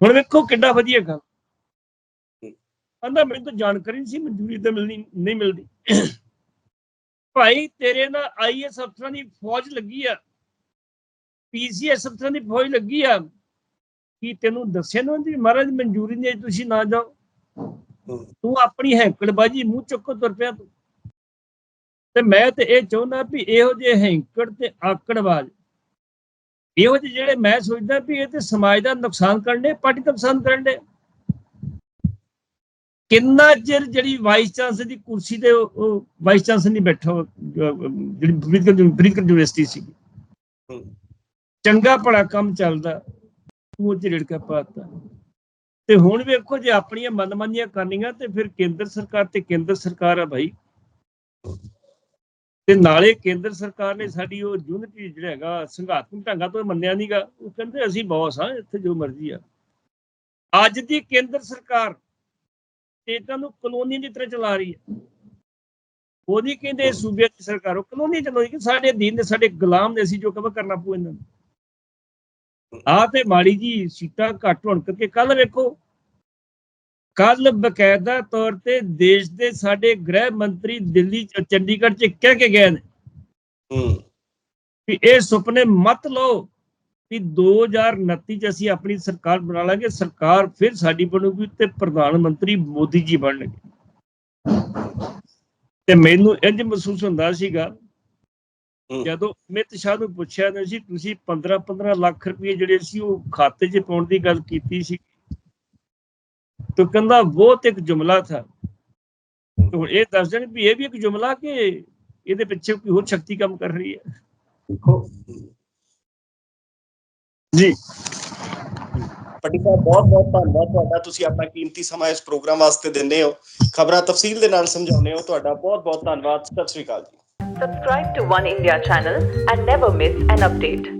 ਹੁਣ ਵੇਖੋ ਕਿੰਨਾ ਵਧੀਆ ਗੱਲ। ਕਹਿੰਦਾ ਮੈਨੂੰ ਤਾਂ ਜਾਣਕਾਰੀ ਨਹੀਂ ਸੀ ਮਨਜ਼ੂਰੀ ਤਾਂ ਮਿਲਣੀ ਨਹੀਂ ਮਿਲਦੀ। ਭਾਈ ਤੇਰੇ ਨਾਲ ਆਈਐਸ ਅਫਸਰਾਂ ਦੀ ਫੌਜ ਲੱਗੀ ਆ। ਪੀਸੀਐਸ ਅਫਸਰਾਂ ਦੀ ਫੌਜ ਲੱਗੀ ਆ। ਕੀ ਤੈਨੂੰ ਦੱਸਿਆ ਨਾ ਜੀ ਮਹਾਰਾਜ ਮਨਜ਼ੂਰੀ ਨਹੀਂ ਤੁਸੀਂ ਨਾ ਜਾਓ। ਤੂੰ ਆਪਣੀ ਹੈਂਕੜਬਾਜੀ ਮੂੰਹ ਚੁੱਕੋ ਤੁਰ ਪਿਆ ਤੂੰ। ਤੇ ਮੈਂ ਤੇ ਇਹ ਚਾਹੁੰਦਾ ਵੀ ਇਹੋ ਜਿਹੇ ਹੈਂਕੜ ਤੇ ਆਕੜਬਾਜ਼ ਇਹੋ ਜਿਹੇ ਜਿਹੜੇ ਮੈਂ ਸੋਚਦਾ ਵੀ ਇਹ ਤੇ ਸਮਾਜ ਦਾ ਨੁਕਸਾਨ ਕਰਨੇ ਪਾਰਟੀ ਦਾ ਨੁਕਸਾਨ ਕਰਨੇ ਕਿੰਨਾ ਚਿਰ ਜਿਹੜੀ ਵਾਈਸ ਚਾਂਸਲਰ ਦੀ ਕੁਰਸੀ ਤੇ ਵਾਈਸ ਚਾਂਸਲਰ ਨਹੀਂ ਬੈਠਾ ਜਿਹੜੀ ਬ੍ਰਿਟਿਸ਼ ਬ੍ਰਿਟਿਸ਼ ਯੂਨੀਵਰਸਿਟੀ ਸੀ ਚੰਗਾ ਭਲਾ ਕੰਮ ਚੱਲਦਾ ਉਹ ਚ ਰਿੜਕਾ ਪਾਤਾ। ਤੇ ਹੁਣ ਵੇਖੋ ਜੇ ਆਪਣੀਆਂ ਮਨਮਾਨੀਆਂ ਕਰਨੀਆਂ ਤੇ ਫਿਰ ਕੇਂਦਰ ਸਰਕਾਰ ਤੇ ਕੇਂਦਰ ਸਰਕਾਰ ਆ ਭਾਈ ਤੇ ਨਾਲੇ ਕੇਂਦਰ ਸਰਕਾਰ ਨੇ ਸਾਡੀ ਉਹ ਯੂਨਿਟੀ ਜਿਹੜਾ ਹੈਗਾ ਸੰਘਾਤਮਕ ਢੰਗਾਂ ਤੋਂ ਮੰਨਿਆ ਨਹੀਂਗਾ ਉਹ ਕਹਿੰਦੇ ਅਸੀਂ ਬੌਸ ਹਾਂ, ਇੱਥੇ ਜੋ ਮਰਜ਼ੀ ਆ। ਅੱਜ ਦੀ ਕੇਂਦਰ ਸਰਕਾਰ ਸਟੇਟਾਂ ਨੂੰ ਕਲੋਨੀ ਦੀ ਤਰ੍ਹਾਂ ਚਲਾ ਰਹੀ ਹੈ। ਉਹਦੀ ਕਹਿੰਦੇ ਸੂਬੇ ਦੀ ਸਰਕਾਰ, ਉਹ ਕਲੋਨੀ ਚਲਾਉਂਦੀ ਕਿ ਸਾਡੇ ਅਧੀਨ ਨੇ ਸਾਡੇ ਗੁਲਾਮ ਨੇ ਅਸੀਂ ਜੋ ਕੰਮ ਕਰਨਾ ਪਊ ਇਹਨਾਂ ਨੂੰ। ਆ ਤੇ ਮਾੜੀ ਜੀ ਸੀਟਾਂ ਘੱਟ ਹੋਣ ਕਰਕੇ ਕੱਲ ਵੇਖੋ ਕੱਲ ਬਕਾਇਦਾ ਤੌਰ ਤੇ ਦੇਸ਼ ਦੇ ਸਾਡੇ ਗ੍ਰਹਿ ਮੰਤਰੀ ਦਿੱਲੀ ਚ ਚੰਡੀਗੜ੍ਹ ਚ ਕਹਿ ਕੇ ਗਏ ਨੇ ਹੂੰ। ਕਿ ਇਹ ਸੁਪਨੇ ਮਤ ਲਓ ਕਿ 2029 ਚ ਅਸੀਂ ਆਪਣੀ ਸਰਕਾਰ ਬਣਾ ਲਾਂਗੇ ਸਰਕਾਰ ਫਿਰ ਸਾਡੀ ਬਣੂਗੀ ਤੇ ਪ੍ਰਧਾਨ ਮੰਤਰੀ ਮੋਦੀ ਜੀ ਬਣਨਗੇ। ਤੇ ਮੈਨੂੰ ਇੰਜ ਮਹਿਸੂਸ ਹੁੰਦਾ ਸੀਗਾ। ਜਦੋਂ ਅਮਿਤ ਸ਼ਾਹ ਨੂੰ ਪੁੱਛਿਆ ਨਾ ਸੀ ਤੁਸੀਂ 15 15 ਲੱਖ ਰੁਪਏ ਜਿਹੜੇ ਸੀ ਉਹ ਖਾਤੇ 'ਚ ਪਾਉਣ ਦੀ ਗੱਲ ਕੀਤੀ ਸੀ। ਤਾਂ ਕਹਿੰਦਾ ਬਹੁਤ ਇੱਕ ਜੁਮਲਾ ਥਾ। ਤੇ ਹੁਣ ਇਹ ਦੱਸ ਦੇਣ ਵੀ ਇਹ ਵੀ ਇੱਕ ਜੁਮਲਾ ਕਿ ਇਹਦੇ ਪਿੱਛੇ ਕੋਈ ਹੋਰ ਸ਼ਕਤੀ ਕੰਮ ਕਰ ਰਹੀ ਹੈ? ਦੇਖੋ। ਜੀ। ਪੱਟੀ ਸਾਹਿਬ ਬਹੁਤ ਬਹੁਤ ਧੰਨਵਾਦ ਤੁਹਾਡਾ। ਤੁਸੀਂ ਆਪਣਾ ਕੀਮਤੀ ਸਮਾਂ ਇਸ ਪ੍ਰੋਗਰਾਮ ਵਾਸਤੇ ਦਿੰਦੇ ਹੋ। ਖਬਰਾਂ ਤਫਸੀਲ ਦੇ ਨਾਲ ਸਮਝਾਉਂਦੇ ਹੋ। ਤੁਹਾਡਾ ਬਹੁਤ ਬਹੁਤ ਧੰਨਵਾਦ। ਸਤਿ ਸ੍ਰੀ ਅਕਾਲ ਜੀ। Subscribe to One India channel and never miss an update.